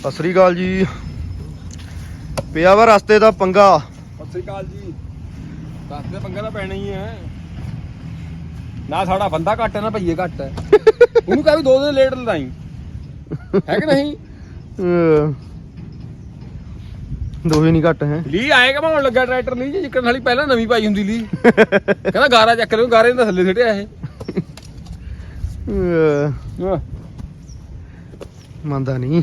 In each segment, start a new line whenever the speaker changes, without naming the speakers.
ਸਤਿ ਸ੍ਰੀ ਅਕਾਲ ਜੀ। ਪਿਆ ਵਾ ਰਸਤੇ ਦਾ ਪੰਗਾ।
ਸਤਿ ਸ੍ਰੀ ਅਕਾਲ ਜੀ। ਦੇ ਪੰਗਾ ਤਾਂ ਪੈਣਾ ਹੀ ਹੈ ਨਾ ਸਾਡਾ ਬੰਦਾ ਘੱਟ ਹੈ ਨਾ ਭਈਏ ਘੱਟ ਹੈ। ਉਹਨੂੰ ਕਹਾਂ ਵੀ ਦੋ ਦਿਨ ਲੇਟ ਲਦਾਈ ਹੈ। ਕਿ ਨਹੀਂ?
ਦੋਹੇ ਨਹੀਂ ਘੱਟ ਹੈ।
ਲੀ ਆਏ ਘਮਾਉਣ ਲੱਗਾ ਟਰੈਕਟਰ ਲੀ ਜੀ ਜਿੱਕਣ ਵਾਲੀ ਪਹਿਲਾਂ ਨਵੀਂ ਪਾਈ ਹੁੰਦੀ ਲੀ। ਕਹਿੰਦਾ ਗਾਰਾ ਚੱਕ ਲਿਓ ਗਾਰੇ ਤਾਂ ਥੱਲੇ ਸਿੱਟਿਆ ਇਹ।
ਮੰਨਦਾ ਨਹੀਂ।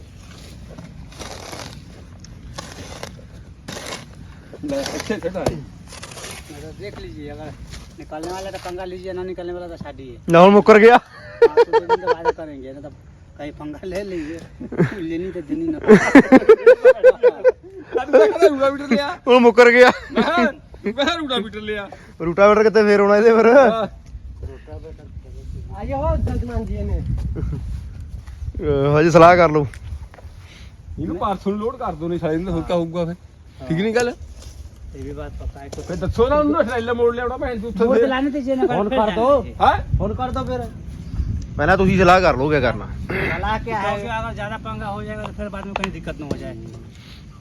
ਲੈ ਇੱਥੇ ਛੱਡਾ
देख लीजिए अगर निकलने वाला तो पंगा लीजिए ना निकलने वाला तो शादी है
ਨਾ ਹੁਣ ਮੁੱਕਰ ਗਿਆ
हाँ, तो दो दिन तो वादा करेंगे ना तो कहीं पंगा ले लीजिए लेनी तो देनी ना
ਅੱਜ ਤੱਕ ਦਾ ਰੂੜਾ ਮੀਟਰ ਲਿਆ
ਹੁਣ ਮੁੱਕਰ ਗਿਆ
ਮੈਂ ਕਿਹਾ- ਮੈਂ ਕਿਹਾ ਰੂੜਾ ਮੀਟਰ ਲਿਆ
ਰੂਟਾਵੇਟਰ ਕਿੱਥੇ ਫੇਰ ਆਉਣਾ ਇਹਦੇ ਫਿਰ
ਹਾਂ।
आइए हो जल्द मान दिए ने
ਅਹ ਹਜੇ ਸਲਾਹ ਕਰ ਲਓ
ਇਹਨੂੰ ਪਾਰਸਲ ਲੋਡ ਕਰ ਦੋ ਨਹੀਂ ਸਾਲੇ ਨੂੰ ਹੋਰ ਕਿਆ ਹੋਊਗਾ ਫਿਰ ਠੀਕ ਨਹੀਂ ਗੱਲ
ते बी बात पक्का है तो
फिर दसो ना उन्होंने ट्रेलर मोड़ लिया बहन
चूत
वो
चलाने दीजिए ना
फ़ोन कर दो।
हाँ?
फ़ोन कर दो फिर।
मैंने तो उसी सलाह कर लो क्या
करना? सलाह क्या है? अगर ज़्यादा पंगा हो जाएगा तो फिर बाद में कहीं दिक्कत ना हो जाए।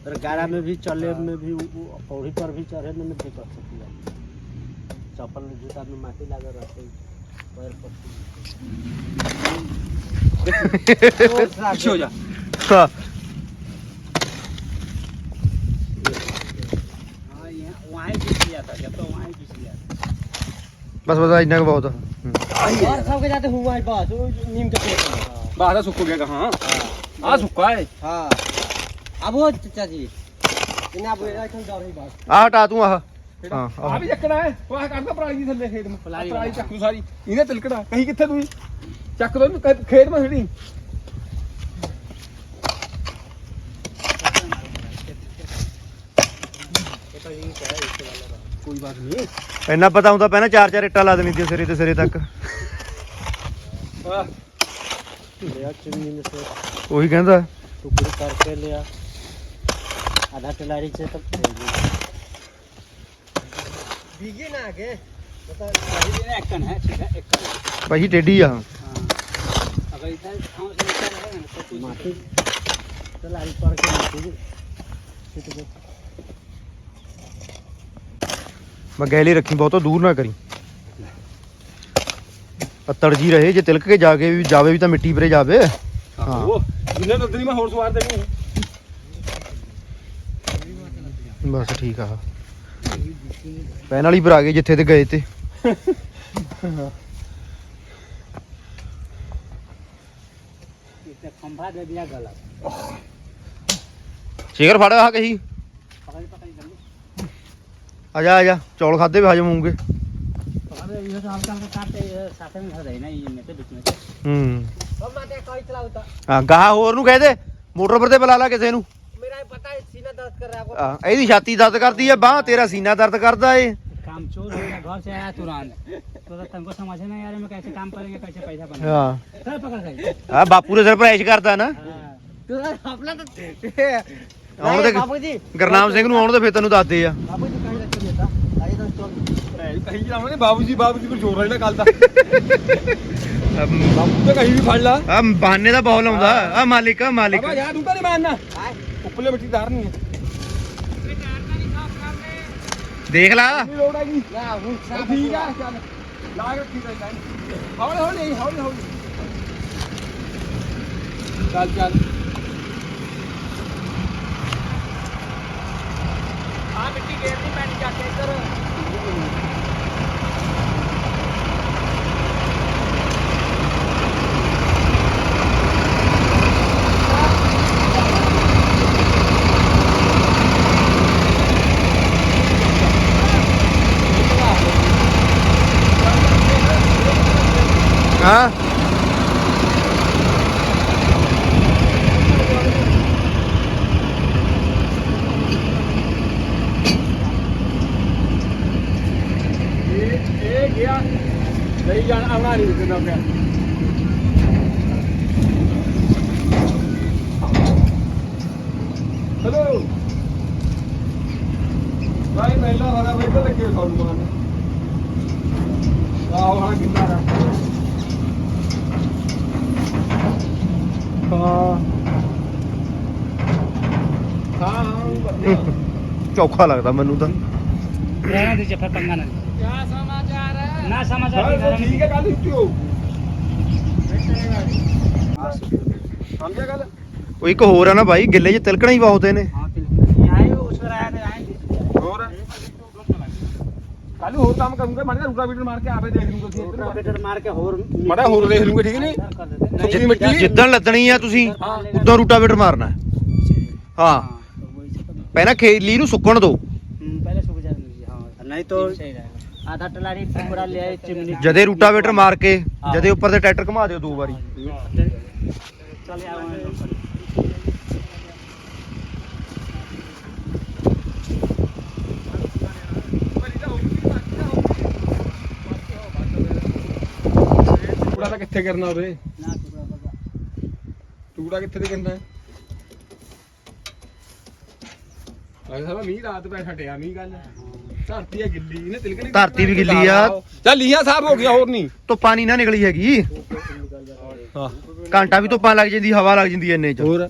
फिर गाड़ा में भी चले हाँ। में भी पौड़ी पर भी चढ़े में दिक्कत होती है। चप्पल जूता में माटी लगा रहते पैर पर हो जा। हाँ।
ਬਸ ਬਸ ਇੰਨਾ ਕੁ ਬਹੁਤ ਆ। ਹੂੰ।
और सबके जाते हुआ है बस वो नीम के पेड़ में।
ਬਾਹਰ ਦਾ ਸੁੱਕ ਗਿਆ ਕਹਾਂ ਆ ਸੁੱਕਾ ਹੈ
हाँ अब वो चाचा जी इन्हें अब इलेक्शन दौर ही बस
ਆਹ ਹਟਾ ਤੂੰ ਆਹ ਹਾਂ
ਆ
ਆਹ
ਵੀ ਚੱਕਣਾ ਹੈ ਉਹ ਆ ਕਰਦਾ ਪਰਾਲੀ ਦੀ ਥੱਲੇ ਖੇਤ ਨੂੰ
ਪਰਾਲੀ
ਪਰਾਲੀ
ਵਾਲਾ।
ਚੱਕ ਲੂ ਸਾਰੀ ਇਹਨੇ ਤਿਲਕਣਾ ਕਹੀਂ ਕਿੱਥੇ ਤੂੰ ਚੱਕ ਦੋ ਇਹਨੂੰ ਖੇਤ- ਖੇਤ ਮਾ ਛੜੀ ਕੋਈ ਬਾਤ ਨਹੀਂ
ਇੰਨਾ ਪਤਾ ਹੁੰਦਾ ਪਹਿਲਾਂ ਚਾਰ ਚਾਰ ਇੱਟਾਂ ਲਾ ਦੇਣੀ ਸੀ ਸਿਰੇ ਤੇ ਸਿਰੇ ਤੱਕ
ਆਹ,
लिया चिमनी में से
ਉਹੀ ਕਹਿੰਦਾ
टुकड़ी करके लिया आधा टिलारी से तब भीगे ना आगे एक टन है ठीक है एक टन
ਭਾਈ ਟੇਢੀ ਆ
अगर इधर छाँव से निकल रहे हैं तो कुछ माटी टिलारी पर के माटी
ਮੈਂ ਬਗੈਲੇ ਰੱਖੀ ਬਹੁਤੋਂ ਦੂਰ ਨਾ ਕਰੀ। ਪੱਤੜ ਜੀ ਰਹੇ ਜੇ ਤਿਲਕ ਕੇ ਜਾ ਕੇ ਵੀ ਜਾਵੇ ਵੀ ਤਾਂ ਮਿੱਟੀ ਪਰੇ ਜਾਵੇ। ਬਸ ਠੀਕ ਆ। ਪੈਨ ਵਾਲੀ ਪਰ ਆ ਜਿੱਥੇ ਤੇ ਗਏ ਤੇ।
ਖੰਭਾ ਦੇ ਦਿਆ ਗਲਾ।
ਸ਼ੇਰ ਫੜਾ ਹਾ ਕਹੀ।
में धर देना ये में से बीच में से
ਹੂੰ
अब माते कोई चला होता
ਹਾਂ ਗਾਹ ਹੋਰ ਨੂੰ ਕਹਿ ਦੇ ਮੋਟਰ ਪਰ ਤੇ ਬੁਲਾ ਲਾ ਕਿਸੇ ਨੂੰ
मेरा ही पता है सीना दर्द कर रहा है आपको
ਆ, ਇਹਦੀ ਛਾਤੀ ਦਰਦ ਕਰਦੀ ਆ ਬਾਹ ਤੇਰਾ ਸੀਨਾ ਦਰਦ करदा ਏ
काम चोर हो गया घर से आया तुरंत तो तुमको समझ ना यार में कैसे काम करेंगे कैसे पैसा बनेगा
ਹਾਂ
सर पकड़ गई
ਆ ਬਾਪੂ ਦੇ ਸਿਰ ਪਰ ਐਸ਼ ਕਰਦਾ ਨਾ
अपना तो
ਆਉਣ ਦੇ ਗਰਨਾਮ ਸਿੰਘ ਨੂੰ ਆਉਣ ਦੇ ਫੇਰ ਤੈਨੂੰ ਦੱਸਦੇ ਆ।
ਬਾਪੂ ਜੀ
ਕਾਹੀ ਰੱਖ ਦਿੱਤਾ ਬਾਬੂ ਜੀ ਬਾਬੂ ਜੀ ਕੋਲ ਜ਼ੋਰ ਰਹਿਣਾ ਕੱਲ ਦਾ। ਬਾਪੂ ਤਾਂ ਕਹੀ ਵੀ ਫੜ ਲਾ।
ਆ ਬਹਾਨੇ ਦਾ ਬਹੁਤ ਲਾਉਂਦਾ ਦੇਖ ਲਾ।
ਲੋੜ ਹੈ ਜੀ ਲੈ ਹੌਲੀ ਹੌਲੀ ਹੌਲੀ ਹੌਲੀ। ਚੱਲ ਚੱਲ। ਆ ਮਿੱਟੀ ਗੇਰ ਦੀ ਪੈਣੀ ਜਾ ਕੇ ਇੱਧਰ।
ਚੌਖਾ ਲੱਗਦਾ ਮੈਨੂੰ ਤਾਂ।
ਰਹਿਣਾ ਦੇ
ਜੱਫਾ ਪੰਗਾ ਨਾ
ਕਿਆ
ਸਮਾਚਾਰ
ਹੈ? ਨਾ ਠੀਕ ਹੈ ਕੱਲ
ਛੁੱਟੀ
ਸਮਝਿਆ ਗੱਲ?
ਉਹ ਇੱਕ ਹੋਰ ਆ ਨਾ ਬਾਈ ਗਿੱਲੇ 'ਚ ਤਿਲਕਣਾ ਹੀ ਬਹੁਤੇ ਨੇ
ਹਾਂ ਤਿਲਕਣਾ। ਆਏ ਉਸ ਵਾਰ ਤੇ ਆਏ।
ਹੋਰ? ਕੱਲ ਹੋਰ ਕੰਮ ਕਰੂੰਗਾ ਮਾੜਾ ਰੂਟਾ ਵੀਟਰ ਮਾਰ ਕੇ ਆਪੇ ਦੇਖ ਲੂੰਗਾ ਤੁਸੀਂ ਰੂਟਾ
ਵੀਟਰ ਮਾਰ ਕੇ ਹੋਰ
ਮਾੜਾ ਹੋਰ ਦੇਖ ਲੂੰਗਾ ਠੀਕ ਨਹੀਂ
ਜਿੱਦਾਂ ਲੱਦਣੀ ਆ ਤੁਸੀਂ ਉਦੋਂ ਰੂਟਾ ਵੀਟਰ ਮਾਰਨਾ। ਹਾਂ। ਹਾਂ
हाँ तो वही से तो
ਪਹਿਲਾਂ ਖੇਲੀ ਨੂੰ ਸੁੱਕਣ ਦਿਓ
हम्म, पहले सूख जाने दीजिए हाँ नहीं तो आधा टलारी पूरा ले आए चिमनी
ਜਦੇ ਰੂਟਾਵੇਟਰ ਮਾਰ ਕੇ ਜਦੇ ਉੱਪਰ ਤੇ ਟਰੈਕਟਰ ਘੁਮਾ ਦਿਓ ਦੋ ਵਾਰੀ
चले आओ
ਟੂੜਾ ਤਾਂ ਕਿੱਥੇ ਕਰਨਾ ਉਰੇ
ना टुकड़ा बगा
ਟੂੜਾ ਕਿੱਥੇ ਤੇ ਕਰਨਾ ਹੈ ਆਹ ਸਾਲਾ ਮੀਂਹ ਰਾਤ ਪੈ ਛਟਿਆ ਮੀਂਹ ਕੱਲ ਧਰਤੀ ਆ ਗਿੱਲੀ ਨੇ ਤਿਲਕਣੀ
ਧਰਤੀ ਵੀ ਗਿੱਲੀ ਆ।
ਚੱਲ ਲੀਆਂ ਸਾਫ ਹੋ ਗਿਆ ਹੋਰ ਨਹੀਂ
ਧੁੱਪਾਂ ਨਹੀਂ ਨਾ ਨਿਕਲੀ ਹੈਗੀ
ਹਾਂ
ਘੰਟਾ ਵੀ ਧੁੱਪਾਂ ਲੱਗ ਜਾਂਦੀ ਹਵਾ ਲੱਗ ਜਾਂਦੀ ਇੰਨੇ ਚ
ਹੋਰ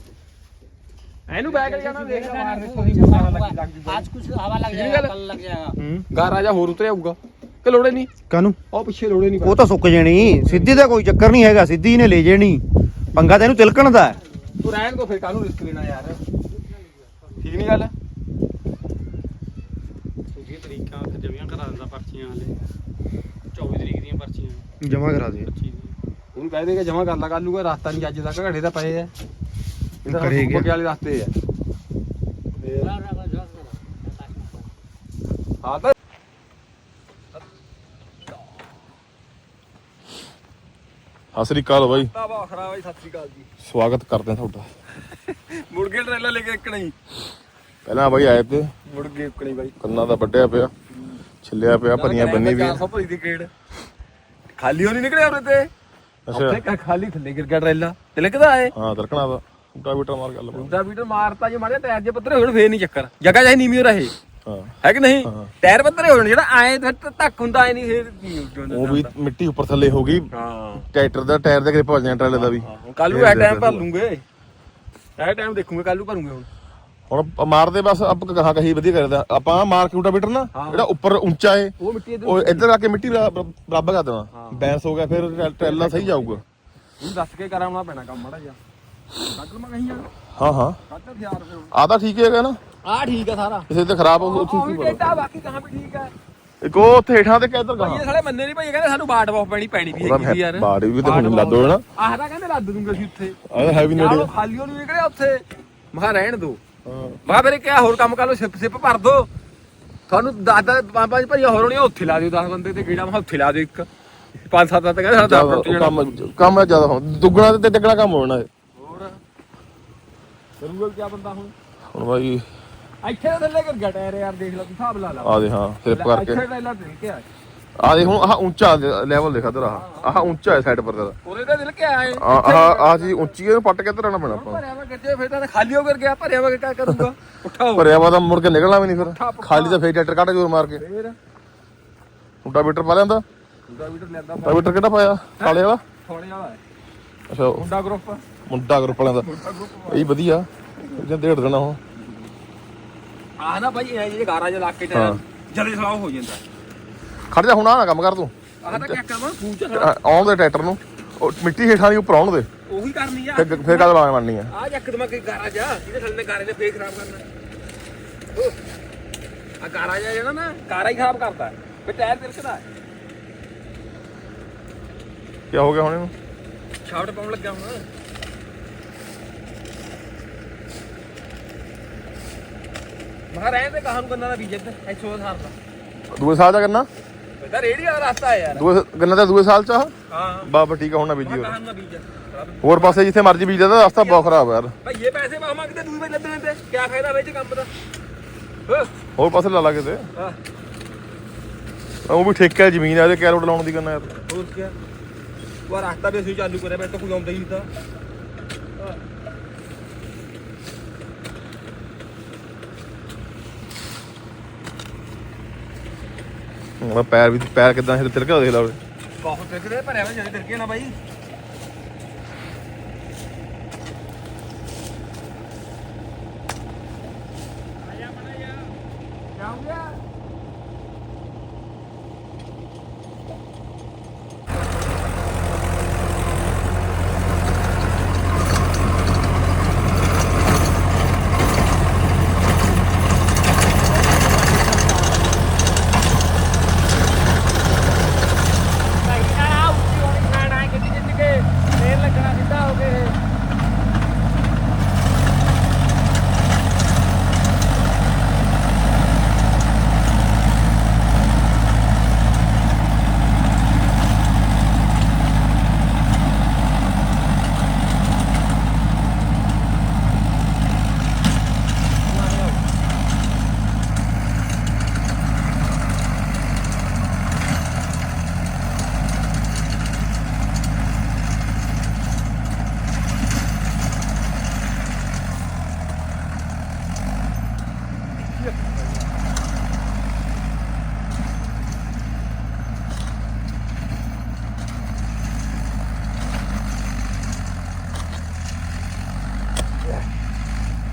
ਇਹਨੂੰ ਬੈਗ ਲੈ ਜਾਣਾ ਦੇਖ ਮਾਰ ਦੇਖੋ ਹੀ ਸਾਰਾ ਲੱਗ ਲੱਗ ਜੂਗਾ
आज कुछ हवा लग
ठीक है
जाएगा
ना?
कल लग जाएगा
ਹੂੰ
ਗਾ ਰਾਜਾ ਹੋਰ ਉਤਰਿਆ ਆਊਗਾ ਕਿ ਲੋੜੇ ਨਹੀਂ
ਕਾਨੂੰ
ਉਹ ਪਿੱਛੇ ਲੋੜੇ ਨਹੀਂ
ਉਹ ਤਾਂ ਸੁੱਕ ਜਾਣੀ ਸਿੱਧੀ ਦਾ ਕੋਈ ਚੱਕਰ ਨਹੀਂ ਹੈਗਾ ਸਿੱਧੀ ਨੇ ਲੈ ਜਾਣੀ ਪੰਗਾ ਤਾਂ ਇਹਨੂੰ ਤਿਲਕਣ ਦਾ ਹੈ।
ਤੂੰ ਰਹਿਣ ਕੋ ਫਿਰ ਕਾਹਨੂੰ ਰਿਸਕ ਲੈਣਾ ਯਾਰ ਠੀਕ ਨਹੀਂ ਗੱਲ
ਇਹ ਤਰੀਕਾ ਫਿਰ ਜਮੀਆਂ ਕਰਾ ਦਿੰਦਾ ਪਰਚੀਆਂ ਵਾਲੇ। 24 ਤਰੀਕ ਦੀਆਂ ਪਰਚੀਆਂ।
ਜਮਾ ਕਰਾ ਦੇ
25 ਦੀਆਂ।
ਉਹਨੂੰ ਕਹਿ ਦੇ ਕਿ ਜਮਾ ਕਰ ਲਾ ਕੱਲ ਨੂੰ ਰਸਤਾ ਨਹੀਂ ਅੱਜ ਤੱਕ ਘੜੇ ਤਾਂ ਪਏ ਆ। ਇਹਦਾ
ਕਰੇ ਗਿਆ।
ਵਾਲੇ ਰਸਤੇ ਆ। ਹਾਂ ਤਾਂ
ਸਤਿ ਸ੍ਰੀ ਅਕਾਲ ਬਾਈ।
ਤਾਵਾ ਖੜਾ ਬਾਈ ਸਤਿ ਸ੍ਰੀ ਅਕਾਲ ਜੀ।
ਸਵਾਗਤ ਕਰਦੇ ਹਾਂ ਤੁਹਾਡਾ।
ਮੁੜ ਕੇ ਟਰੇਲਾ ਲੈ ਕੇ ਇੱਕ ਨਹੀਂ
ਪਹਿਲਾਂ ਬਾਈ ਆਏ ਤੇ।
ਮੁੜ ਇੱਕ ਨਹੀਂ ਬਾਈ।
ਕੰਨਾਂ ਦਾ ਵੱਡਿਆ ਪਿਆ ਛਿੱਲਿਆ ਪਿਆ ਭਰੀਆਂ ਬੰਨੀ ਵੀ।
400 ਭਰੀ ਦੀ ਗੇੜ। ਖਾਲੀ ਹੋ ਨਹੀਂ ਨਿਕਲਿਆ ਉਰੇ ਤੇ।
ਅੱਛਾ।
ਕਾ ਖਾਲੀ ਥੱਲੇ ਗਿਰ ਗਿਆ ਟਰੇਲਾ। ਤੇ ਲਿਖਦਾ ਏ
ਹਾਂ ਦਰਕਣਾ ਦਾ। ਟਾਵੀਟਰ ਮਾਰ ਗੱਲ
ਰੂਟਾ ਵੀਟਰ ਮਾਰਤਾ ਜੇ ਮਾਰੇ ਟਾਇਰ ਜੇ ਪੱਤਰੇ ਹੋਣ ਫੇਰ ਨਹੀਂ ਚੱਕਰ। ਜਗ੍ਹਾ ਚਾਹੇ ਨੀਵੀਂ ਰਹੇ।
ਹਾਂ।
ਹੈ ਕਿ ਨਹੀਂ। ਟਾਇਰ ਪੱਤਰੇ ਹੋਣ ਜਿਹੜਾ ਆਏ ਧੱਕ ਹੁੰਦਾ ਐ ਨਹੀਂ ਫੇਰ
ਉਹ ਵੀ ਮਿੱਟੀ ਉੱਪਰ ਥੱਲੇ ਹੋ ਗਈ।
ਹਾਂ।
ਟਰੈਕਟਰ ਦਾ ਟਾਇਰ ਦੇ ਗ੍ਰਿਪ ਹੋ ਜਾਣਾ ਟਰਾਲੇ ਦਾ ਵੀ।
ਕੱਲ ਨੂੰ ਇਹ ਟਾਈਮ ਭਰ ਲੂੰਗੇ। ਇਹ ਟਾਈਮ ਦੇਖੂਗੇ ਕੱਲ ਨੂੰ ਭਰੂਗੇ ਹੁਣ।
ਹੁਣ ਮਾਰਦੇ ਬਸ ਆਪ ਕਹਾ ਕਹੀ ਵਧੀਆ ਕਰਦਾ। ਆਪਾਂ ਮਾਰ ਕੇ ਟਾਵੀਟਰ ਨਾ
ਹਾਂ।
ਜਿਹੜਾ ਉੱਪਰ ਉੱਚਾ ਏ
ਉਹ ਮਿੱਟੀ ਦੇ
ਉਹ ਇੱਧਰ ਆ ਕੇ ਮਿੱਟੀ ਬਰਾ- ਬਰਾਬਰ ਕਰ ਦੇਣਾ ਬੈਂਸ ਹੋ ਗਿਆ ਫਿਰ ਟਰੈ- ਟਰੈਲਾ ਸਹੀ ਜਾਊਗਾ।
ਨੂੰ ਦੱਸ ਕੇ ਕਰਾਉਣਾ ਪੈਣਾ ਕੰਮ ਮਾੜਾ ਜਿਹਾ। ਕੱਢ ਲਵਾਂ ਕਹੀਂ ਯਾਰ
ਹਾਂ ਹਾਂ।
ਕੱਢ ਤਿਆਰ ਫਿਰ।
ਆ ਤਾਂ ਠੀਕ ਹੈਗਾ ਨਾ।
ਆ ਠੀਕ ਆ ਸਾਰਾ।
ਕਿਸੇ ਤੇ ਖਰਾਬ ਹੋ
ਉਹ
ਉੱਥੇ ਕੀ
ਟੇਡਾ ਬਾਕੀ ਕਹਾਂ ਵੀ ਠੀਕ ਆ।
ਇੱਕ ਉਹ ਉੱਥੇ ਹੇਠਾਂ ਤੇ ਕਿੱਧਰ ਗਾ
ਇਹ ਸਾਲੇ ਮੰਨੇ ਨਹੀਂ ਭਾਈ ਇਹ ਕਹਿੰਦੇ ਸਾਨੂੰ ਬਾਟ ਬਾਫ ਪੈਣੀ ਪੈਣੀ ਵੀ ਹੈਗੀ ਸੀ ਯਾਰ।
ਬਾੜੀ ਵੀ ਤੇ ਹੁਣ ਲੱਦ ਹੋ ਨਾ
ਆਹ ਤਾਂ ਕਹਿੰਦੇ ਲੱਦ ਦੂੰਗੇ ਅਸੀਂ ਉੱਥੇ।
ਆ ਹੈਵੀ
ਯਾਰ
ਨੇੜੇ।
ਉਹ ਖਾਲੀ ਉਹ ਨਹੀਂ ਨਿਕਲਿਆ ਉੱਥੇ। ਮੈਂ ਕਿਹਾ ਰਹਿਣ ਦੋ।
ਹਾਂ
ਮੈਂ ਕਿਹਾ ਫਿਰ ਕਿਆ ਹੋਰ ਕੰਮ ਕਰ ਲਓ ਸਿਪ ਸਿਪ ਭਰ ਦੋ। ਤੁਹਾਨੂੰ ਦਾਦਾ ਪੰਜ ਪੰਜ ਭਾਈ ਹੋਰ ਹੋਣੀ ਉੱਥੇ ਲਾ ਦਿਓ 10 ਬੰਦੇ ਤੇ ਗੇੜਾ ਮੈਂ ਕਿਹਾ ਉੱਥੇ ਲਾ ਦਿਓ ਇੱਕ। ਪੰਜ ਸੱਤ ਤਾਂ ਕਹਿੰਦੇ ਸਾਡਾ
ਕੰਮ ਕੰਮ ਜ਼ਿਆਦਾ ਹੋ ਦੁੱਗਣਾ ਤੇ ਤਿੱਗਣਾ ਕੰਮ ਹੋਣਾ। ਹੈ
ਹੋਰ ਕਰੂਗਾ ਕਿਆ ਬੰਦਾ ਹੁਣ?
ਹੁਣ ਬਾਈ
ਇੱਥੇ ਤਾਂ ਥੱਲੇ ਕਰ ਗਿਆ ਟਾਇਰ ਯਾਰ ਦੇਖ ਲੈ ਤੂੰ ਹਿਸਾਬ ਲਾ ਲਾ।
ਆ ਦੇ ਹਾਂ ਫਲਿੱਪ ਕਰਕੇ
ਇੱਥੇ ਟਾਇਰ ਦਿਲ ਕੇ ਆ
ਆ ਦੇ ਹੁਣ ਆਹ ਉੱਚਾ ਲੈਵਲ ਦੇਖਾ ਤੇਰਾ ਆਹ। ਉੱਚਾ ਹੈ ਸਾਈਡ ਪਰ ਤੇਰਾ।
ਉਹਦੇ ਤਾਂ ਦਿਲ ਕੇ ਆਏ
ਆ ਆਹ ਆ ਜੀ ਉੱਚੀ ਇਹਨੂੰ ਪੱਟ ਕੇ ਧਰਨਾ ਪੈਣਾ ਆਪਾਂ।
ਭਰਿਆ ਵਾ ਗੱਜੇ ਫਿਰ ਤਾਂ ਖਾਲੀ ਹੋ ਕਰ ਗਿਆ ਭਰਿਆ ਵਾ ਕਿਆ ਕਰੂਗਾ ਉਠਾਓ
ਭਰਿਆ ਵਾ ਤਾਂ ਮੁੜ ਕੇ ਨਿਕਲਣਾ ਵੀ ਨਹੀਂ ਫਿਰ। ਖਾਲੀ ਤਾਂ ਫੇਰ ਟਰੈਕਟਰ ਕੱਢ ਜੋਰ ਮਾਰ ਕੇ।
ਫੇਰ।
ਟੂਟਾ ਮੀਟਰ ਪਾ ਲਿਆਂਦਾ।
ਹੁੰਦਾ ਵੀਟਰ ਲੈਂਦਾ
ਟੂਟਾ ਮੀਟਰ ਕਿਹੜਾ ਪਾਇਆ? ਕਾਲੇ ਵਾਲਾ?
ਥੋੜੇ ਵਾਲਾ ਹੈ।
ਅੱਛਾ
ਮੁੰਡਾ ਗਰੁੱਪ
ਮੁੰਡਾ ਗਰੁੱਪ ਵਾਲਿਆਂ ਦਾ। ਇਹ ਵਧੀਆ। ਜੇ ਡੇਢ ਦੇਣਾ ਉਹ
ਆ ਨਾ ਭਾਈ ਇਹ ਜਿਹੜੇ ਗਾਰਾ ਜਿਹਾ ਲਾ ਕੇ
ਹਾਂ।
ਟਾਇਰ ਜਲਦੀ ਸਲਾਹ ਹੋ ਜਾਂਦਾ।
ਖੜ ਜਾ ਹੁਣ ਆ ਨਾ ਕੰਮ ਕਰ ਤੂੰ।
ਆਹ ਤਾਂ ਕਿਆ ਪੂਛ
ਆ- ਆਉਣ ਦੇ ਟਰੈਕਟਰ ਨੂੰ। ਉਹ ਮਿੱਟੀ ਹੇਠਾਂ ਦੀ ਉੱਪਰ ਆਉਣ ਦੇ।
ਉਹੀ ਕਰਨੀ ਆ।
ਫਿਰ ਫਿਰ ਗੱਲ ਲਾਉਣ ਆ।
ਆ ਜੱਕ ਦਮਾ ਕੇ ਗਾਰਾ ਜਾ ਜਿਹਦੇ ਥੱਲੇ ਨੇ ਗਾਰੇ ਦੇ ਫੇਕ ਖਰਾਬ ਕਰਨਾ। ਆ ਗਾਰਾ ਜਾ ਜਿਹੜਾ ਨਾ ਗਾਰਾ ਹੀ ਖਰਾਬ ਕਰਦਾ। ਫਿਰ ਟਾਇਰ ਤਿਲਕਦਾ।
ਕੀ ਹੋ ਗਿਆ ਹੁਣ ਇਹਨੂੰ?
ਛਾਵਟ ਪਾਉਣ ਲੱਗਾ ਹੁਣ। ਮਹਾ ਰਹਿਣ ਦੇ ਕਹਾਂ ਨੂੰ ਗੰਨਾ ਦਾ ਬੀਜ ਇੱਧਰ 100 ਸਾਲ ਦਾ
ਦੂਏ ਸਾਲ ਦਾ ਕਰਨਾ
ਇਹਦਾ ਰੇੜੀ ਵਾਲਾ ਰਸਤਾ ਹੈ ਯਾਰ।
ਦੂਏ ਗੰਨਾ ਤਾਂ ਦੂਏ ਸਾਲ ਚ ਆ।
ਹਾਂ।
ਬਾਬਾ ਠੀਕ ਆ ਹੁਣ ਨਾ ਬੀਜੀ ਹੋਰ
ਕਹਾਂ ਦਾ ਬੀਜ
ਹੋਰ ਪਾਸੇ ਜਿੱਥੇ ਮਰਜ਼ੀ ਬੀਜ ਦਾ ਰਸਤਾ ਬਹੁਤ ਖਰਾਬ ਆ ਯਾਰ।
ਭਾਈ ਇਹ ਪੈਸੇ ਬਾਹ ਮੰਗਦੇ ਦੂਈ ਵਾਰ ਲੱਦਣੇ ਤੇ ਕੀ ਫਾਇਦਾ ਵਿੱਚ ਕੰਮ ਦਾ?
ਹੋਰ ਪਾਸੇ ਲਾ ਲਾ ਕਿਤੇ।
ਹਾਂ।
ਉਹ ਵੀ ਠੇਕਾ ਜ਼ਮੀਨ ਆ ਇਹਦੇ ਕਿਆ ਰੋਡ ਲਾਉਣ ਦੀ ਕਰਨਾ ਯਾਰ।
ਹੋਰ ਕੀ ਉਹ ਰਸਤਾ ਵੀ ਅਸੀਂ ਚਾਲੂ ਕਰਿਆ ਮੈਂ ਤਾਂ ਕੋਈ ਆਉਂਦਾ ਹੀ ਨਹੀਂ ਤਾਂ।
ਉਹ ਪੈਰ ਵੀ ਪੈਰ ਕਿਦਾਂ ਹਿਲ ਤਿਲਕਾ ਦੇਖ ਲਾ ਉਹਦੇ।
ਬਹੁਤ ਟਿਕਦੇ ਭਰਿਆ ਵਾ ਜਿਹੜੇ ਟਿਰਕੇ ਨਾ ਬਾਈ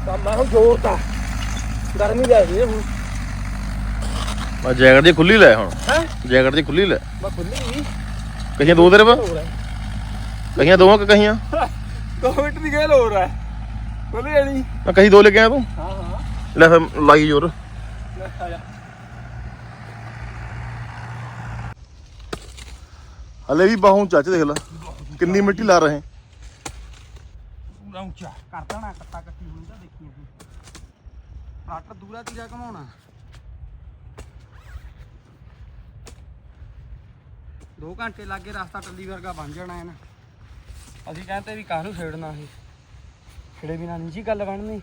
ਕੰਮ ਆਹ ਜ਼ੋਰ ਤਾਂ। ਗਰਮੀ ਜਾਈ ਹੁਣ।
ਆ ਜੈਕਟ ਦੀ ਖੁੱਲੀ ਲੈ ਹੁਣ।
ਹੈ?
ਜੈਕਟ ਦੀ ਖੁੱਲੀ ਲੈ।
ਮੈਂ ਖੁੱਲੀ ਨਹੀਂ
ਕਹੀਆਂ ਦੋ ਤੇਰੇ ਪਾ ਕਹੀਆਂ ਦੋਵਾਂ ਕਿ ਕਹੀਆਂ?
ਦੋ ਮਿੰਟ ਦੀ ਗੱਲ ਹੋਰ ਹੈ। ਖੁੱਲੀ ਜਾਣੀ
ਮੈਂ ਕਹੀ ਦੋ ਲੈ ਕੇ ਆਇਆ ਤੂੰ।
ਹਾਂ ਹਾਂ।
ਲੈ ਫਿਰ ਲਾਈ ਜੋਰ।
ਲੈ ਆ ਜਾ।
ਹਲੇ ਵੀ ਬਾਹੋਂ ਚੱਚ ਦੇਖ ਲੈ। ਕਿੰਨੀ ਮਿੱਟੀ ਲਾ ਰਹੇ।
ਪੂਰਾ ਉੱਚਾ।
ਕਰ ਦੇਣਾ ਕੱਟਾ ਕੱਟੀ ਹੋਈ ਤਾਂ ਦੇਖੀ ਅਸੀਂ ਟਰੈਕਟਰ ਦੂਰਾ ਤੀਰਾ ਘਮਾਉਣਾ। ਦੋ ਘੰਟੇ ਲੱਗੇ ਰਸਤਾ ਟੱਲੀ ਵਰਗਾ ਬਣ ਜਾਣਾ ਹੈ ਨਾ ਅਸੀਂ ਕਹਿੰਦੇ ਵੀ ਕਾਹਨੂੰ ਛੇੜਨਾ ਇਹ? ਛੇੜੇ ਬਿਨਾਂ ਨਹੀਂ ਜੀ ਗੱਲ ਬਣਨੀ।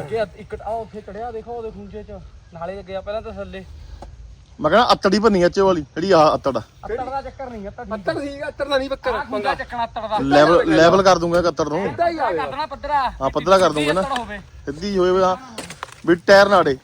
ਅੱਗੇ ਇੱਕ ਆ ਉੱਥੇ ਚੜਿਆ, ਦੇਖੋ ਉਹਦੇ ਖੁੰਝੇ ਚ। ਨਾਲੇ ਲੱਗਿਆ ਪਹਿਲਾਂ ਤਾਂ ਥੱਲੇ।
ਮੈਂ ਕਹਿੰਦਾ ਅੱਤੜੀ ਭੰਨੀ ਅੱਚੇ ਵਾਲੀ ਜਿਹੜੀ ਆ ਅੱਤੜ
ਅੱਤੜ ਦਾ ਚੱਕਰ ਨਹੀਂ ਅੱਤੜ
ਪੱਤਰ ਸੀ ਅੱਤਰ ਦਾ ਨਹੀਂ ਪੱਕਰ
ਆ ਖੁੰਝਾ ਚੱਕਣਾ ਅੱਤੜ ਦਾ।
ਲੈਵਲ ਲੈਵਲ ਕਰ ਦੂੰਗਾ ਅੱਤੜ ਨੂੰ।
ਸਿੱਧਾ ਹੀ ਆਵੇ
ਕਰਨਾ ਪੱਧਰਾ।
ਹਾਂ ਪਤਲਾ ਕਰ ਦੂੰਗਾ ਨਾ। ਸਿੱਧੀ ਹੋਏ ਵੇ ਹਾਂ। ਵੀ ਟਾਇਰ ਨਾ ਅੜੇ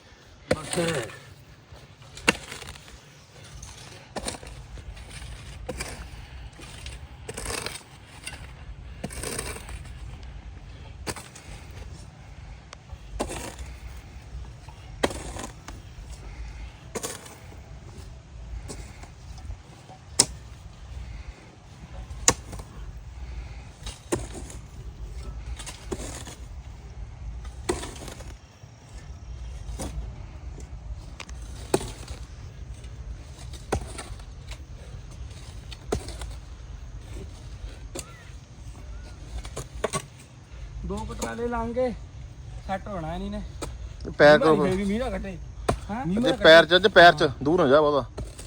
ਪਟਰਾਲੇ ਲਾਂਗੇ। ਸੈੱਟ ਹੋਣਾ ਨਹੀਂ ਨੇ।
ਪੈਰ ਕਰੋ
ਵੀ ਮੀਂਹ ਨਾ ਘਟੇ
ਹਾਂ
ਤੇ ਪੈਰ ਚ ਤੇ ਪੈਰ ਚ ਦੂਰ ਨਾ ਜਾ ਬਹੁਤਾ।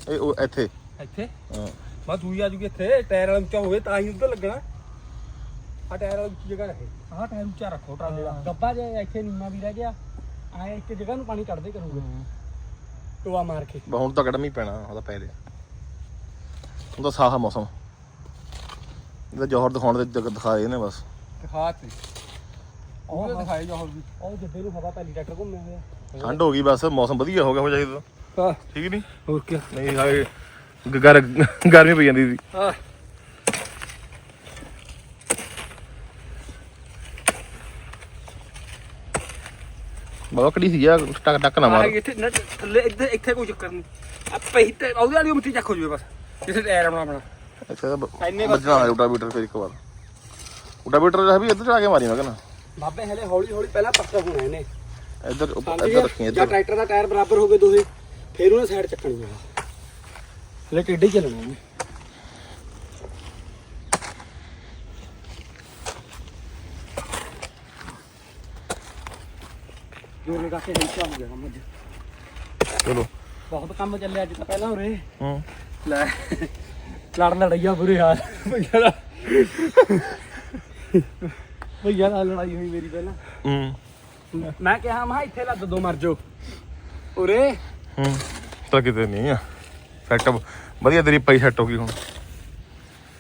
ਇਹ ਉਹ ਇੱਥੇ।
ਇੱਥੇ?
ਹਾਂ।
ਬਸ ਦੂਈ ਆ ਜੂਗੀ ਇੱਥੇ ਟਾਇਰ ਵਾਲਾ ਉੱਚਾ ਹੋਵੇ ਤਾਂ ਹੀ ਉੱਧਰ ਲੱਗਣਾ। ਆ ਟਾਇਰ ਵਾਲਾ ਉੱਚੀ ਜਗ੍ਹਾ ਰਹੇ
ਆਹ ਟਾਇਰ ਉੱਚਾ ਰੱਖੋ ਟਰਾਲੇ ਦਾ ਗੱਬਾ ਜੇ ਇੱਥੇ ਨੀਮਾ ਵੀ ਰਹਿ ਗਿਆ। ਆਏ ਇੱਕ ਜਗ੍ਹਾ ਨੂੰ ਪਾਣੀ ਕੱਢਦੇ ਕਰੂਗੇ। ਟੋਆ ਮਾਰ ਕੇ।
ਬਸ ਹੁਣ ਤਾਂ ਕੱਢਣਾ ਹੀ ਪੈਣਾ ਉਹਦਾ ਪੈ ਲਿਆ ਹੁਣ ਤਾਂ ਸਾਫ਼ ਮੌਸਮ। ਇਹਦਾ ਜੋਹਰ ਦਿਖਾਉਣ ਦੇ ਜਗ ਦਿਖਾਏ ਨੇ ਬਸ।
ਦਿਖਾ ਤੇ। ਉਹ ਤਾਂ ਦਿਖਾਏ ਜਾ ਹੋਰ ਵੀ।
ਉਹ ਜਿੱਦੇ ਨੂੰ ਹਵਾ ਪਹਿਲੀ ਟਰੈਕਟਰ ਘੁੰਮਿਆ ਹੋਇਆ
ਠੰਡ ਹੋ ਗਈ ਬਸ ਮੌਸਮ ਵਧੀਆ ਹੋ ਗਿਆ ਹੋ ਚਾਹੀਦਾ
ਹਾਂ।
ਠੀਕ ਨਹੀਂ?
ਹੋਰ ਕੀ?
ਨਹੀਂ ਹਾਏ ਗਰ ਗਰਮੀ ਪਈ ਜਾਂਦੀ ਸੀ।
ਹਾਂ।
ਬਾਬਾ ਕੜੀ ਸੀ ਆ ਟਕ ਟਕ ਨਾ ਮਾਰ।
ਇੱਥੇ ਨਾ ਥੱਲੇ ਇੱਥੇ ਇੱਥੇ ਕੋਈ ਚੱਕਰ ਨਹੀਂ। ਆ ਪਈ ਤੇ ਉਹਦੇ ਵਾਲੀ ਮਿੱਟੀ ਚੱਕ ਹੋ ਜੂਵੇ ਬਸ। ਜਿੱਥੇ ਟਾਇਰ ਆਪਣਾ ਆਪਣਾ।
ਅੱਛਾ
ਇੰਨੇ
ਹੈ ਉਡਾ ਬੀਟਰ ਫਿਰ ਇੱਕ ਵਾਰ। ਉਡਾ ਬੀਟਰ ਜਿਹੜਾ ਵੀ ਇੱਧਰ ਚੜਾ ਕੇ ਮਾਰੀ ਮੈਂ ਕਹਿੰਦਾ
ਬਾਬੇ ਹਲੇ ਹੌਲੀ ਹੌਲੀ ਪਹਿਲਾਂ ਪੱਕਾ ਹੋਣਾ ਇਹਨੇ।
ਇੱਧਰ
ਸਮਝ
ਇੱਧਰ ਰੱਖੀ
ਜਾਂ
ਇੱਧਰ।
ਟਰੈਕਟਰ ਦਾ ਟਾਇਰ ਬਰਾਬਰ ਹੋ ਗਏ ਦੋਹੇ ਫਿਰ ਉਹਨੇ ਸਾਈਡ ਚੱਕਣੀ ਹੈ ਹਲੇ ਟੇਢੇ ਹੀ ਚੱਲਣਾ ਇਹਨੇ ਜੋਰੇ ਕਰਕੇ ਹਿੱਸਾ ਹੋ ਗਿਆ ਕੰਮ ਅੱਜ।
ਚਲੋ।
ਬਹੁਤ ਕੰਮ ਚੱਲਿਆ ਅੱਜ ਤਾਂ ਪਹਿਲਾਂ ਉਰੇ।
ਹੂੰ।
ਲੈ ਲੜ ਲੜਈਆ ਬੁਰੇ ਹਾਲ। ਭਈਆ ਦਾ ਭਈਆ ਨਾਲ ਲੜਾਈ ਹੋਈ ਮੇਰੀ ਪਹਿਲਾਂ।
ਹੂੰ।
ਮੈਂ ਕਿਹਾ ਮੈਂ ਇੱਥੇ ਲੱਦ ਦੋ ਮਰ ਜਾਓ। ਉਰੇ।
ਹੂੰ ਟਰੈਕਟਰ ਕਿਤੇ ਨਹੀਂ ਆ। ਸੈਟ ਵਧੀਆ ਤੇਰੀ ਪਈ ਸੈੱਟ ਹੋ ਗਈ ਹੁਣ।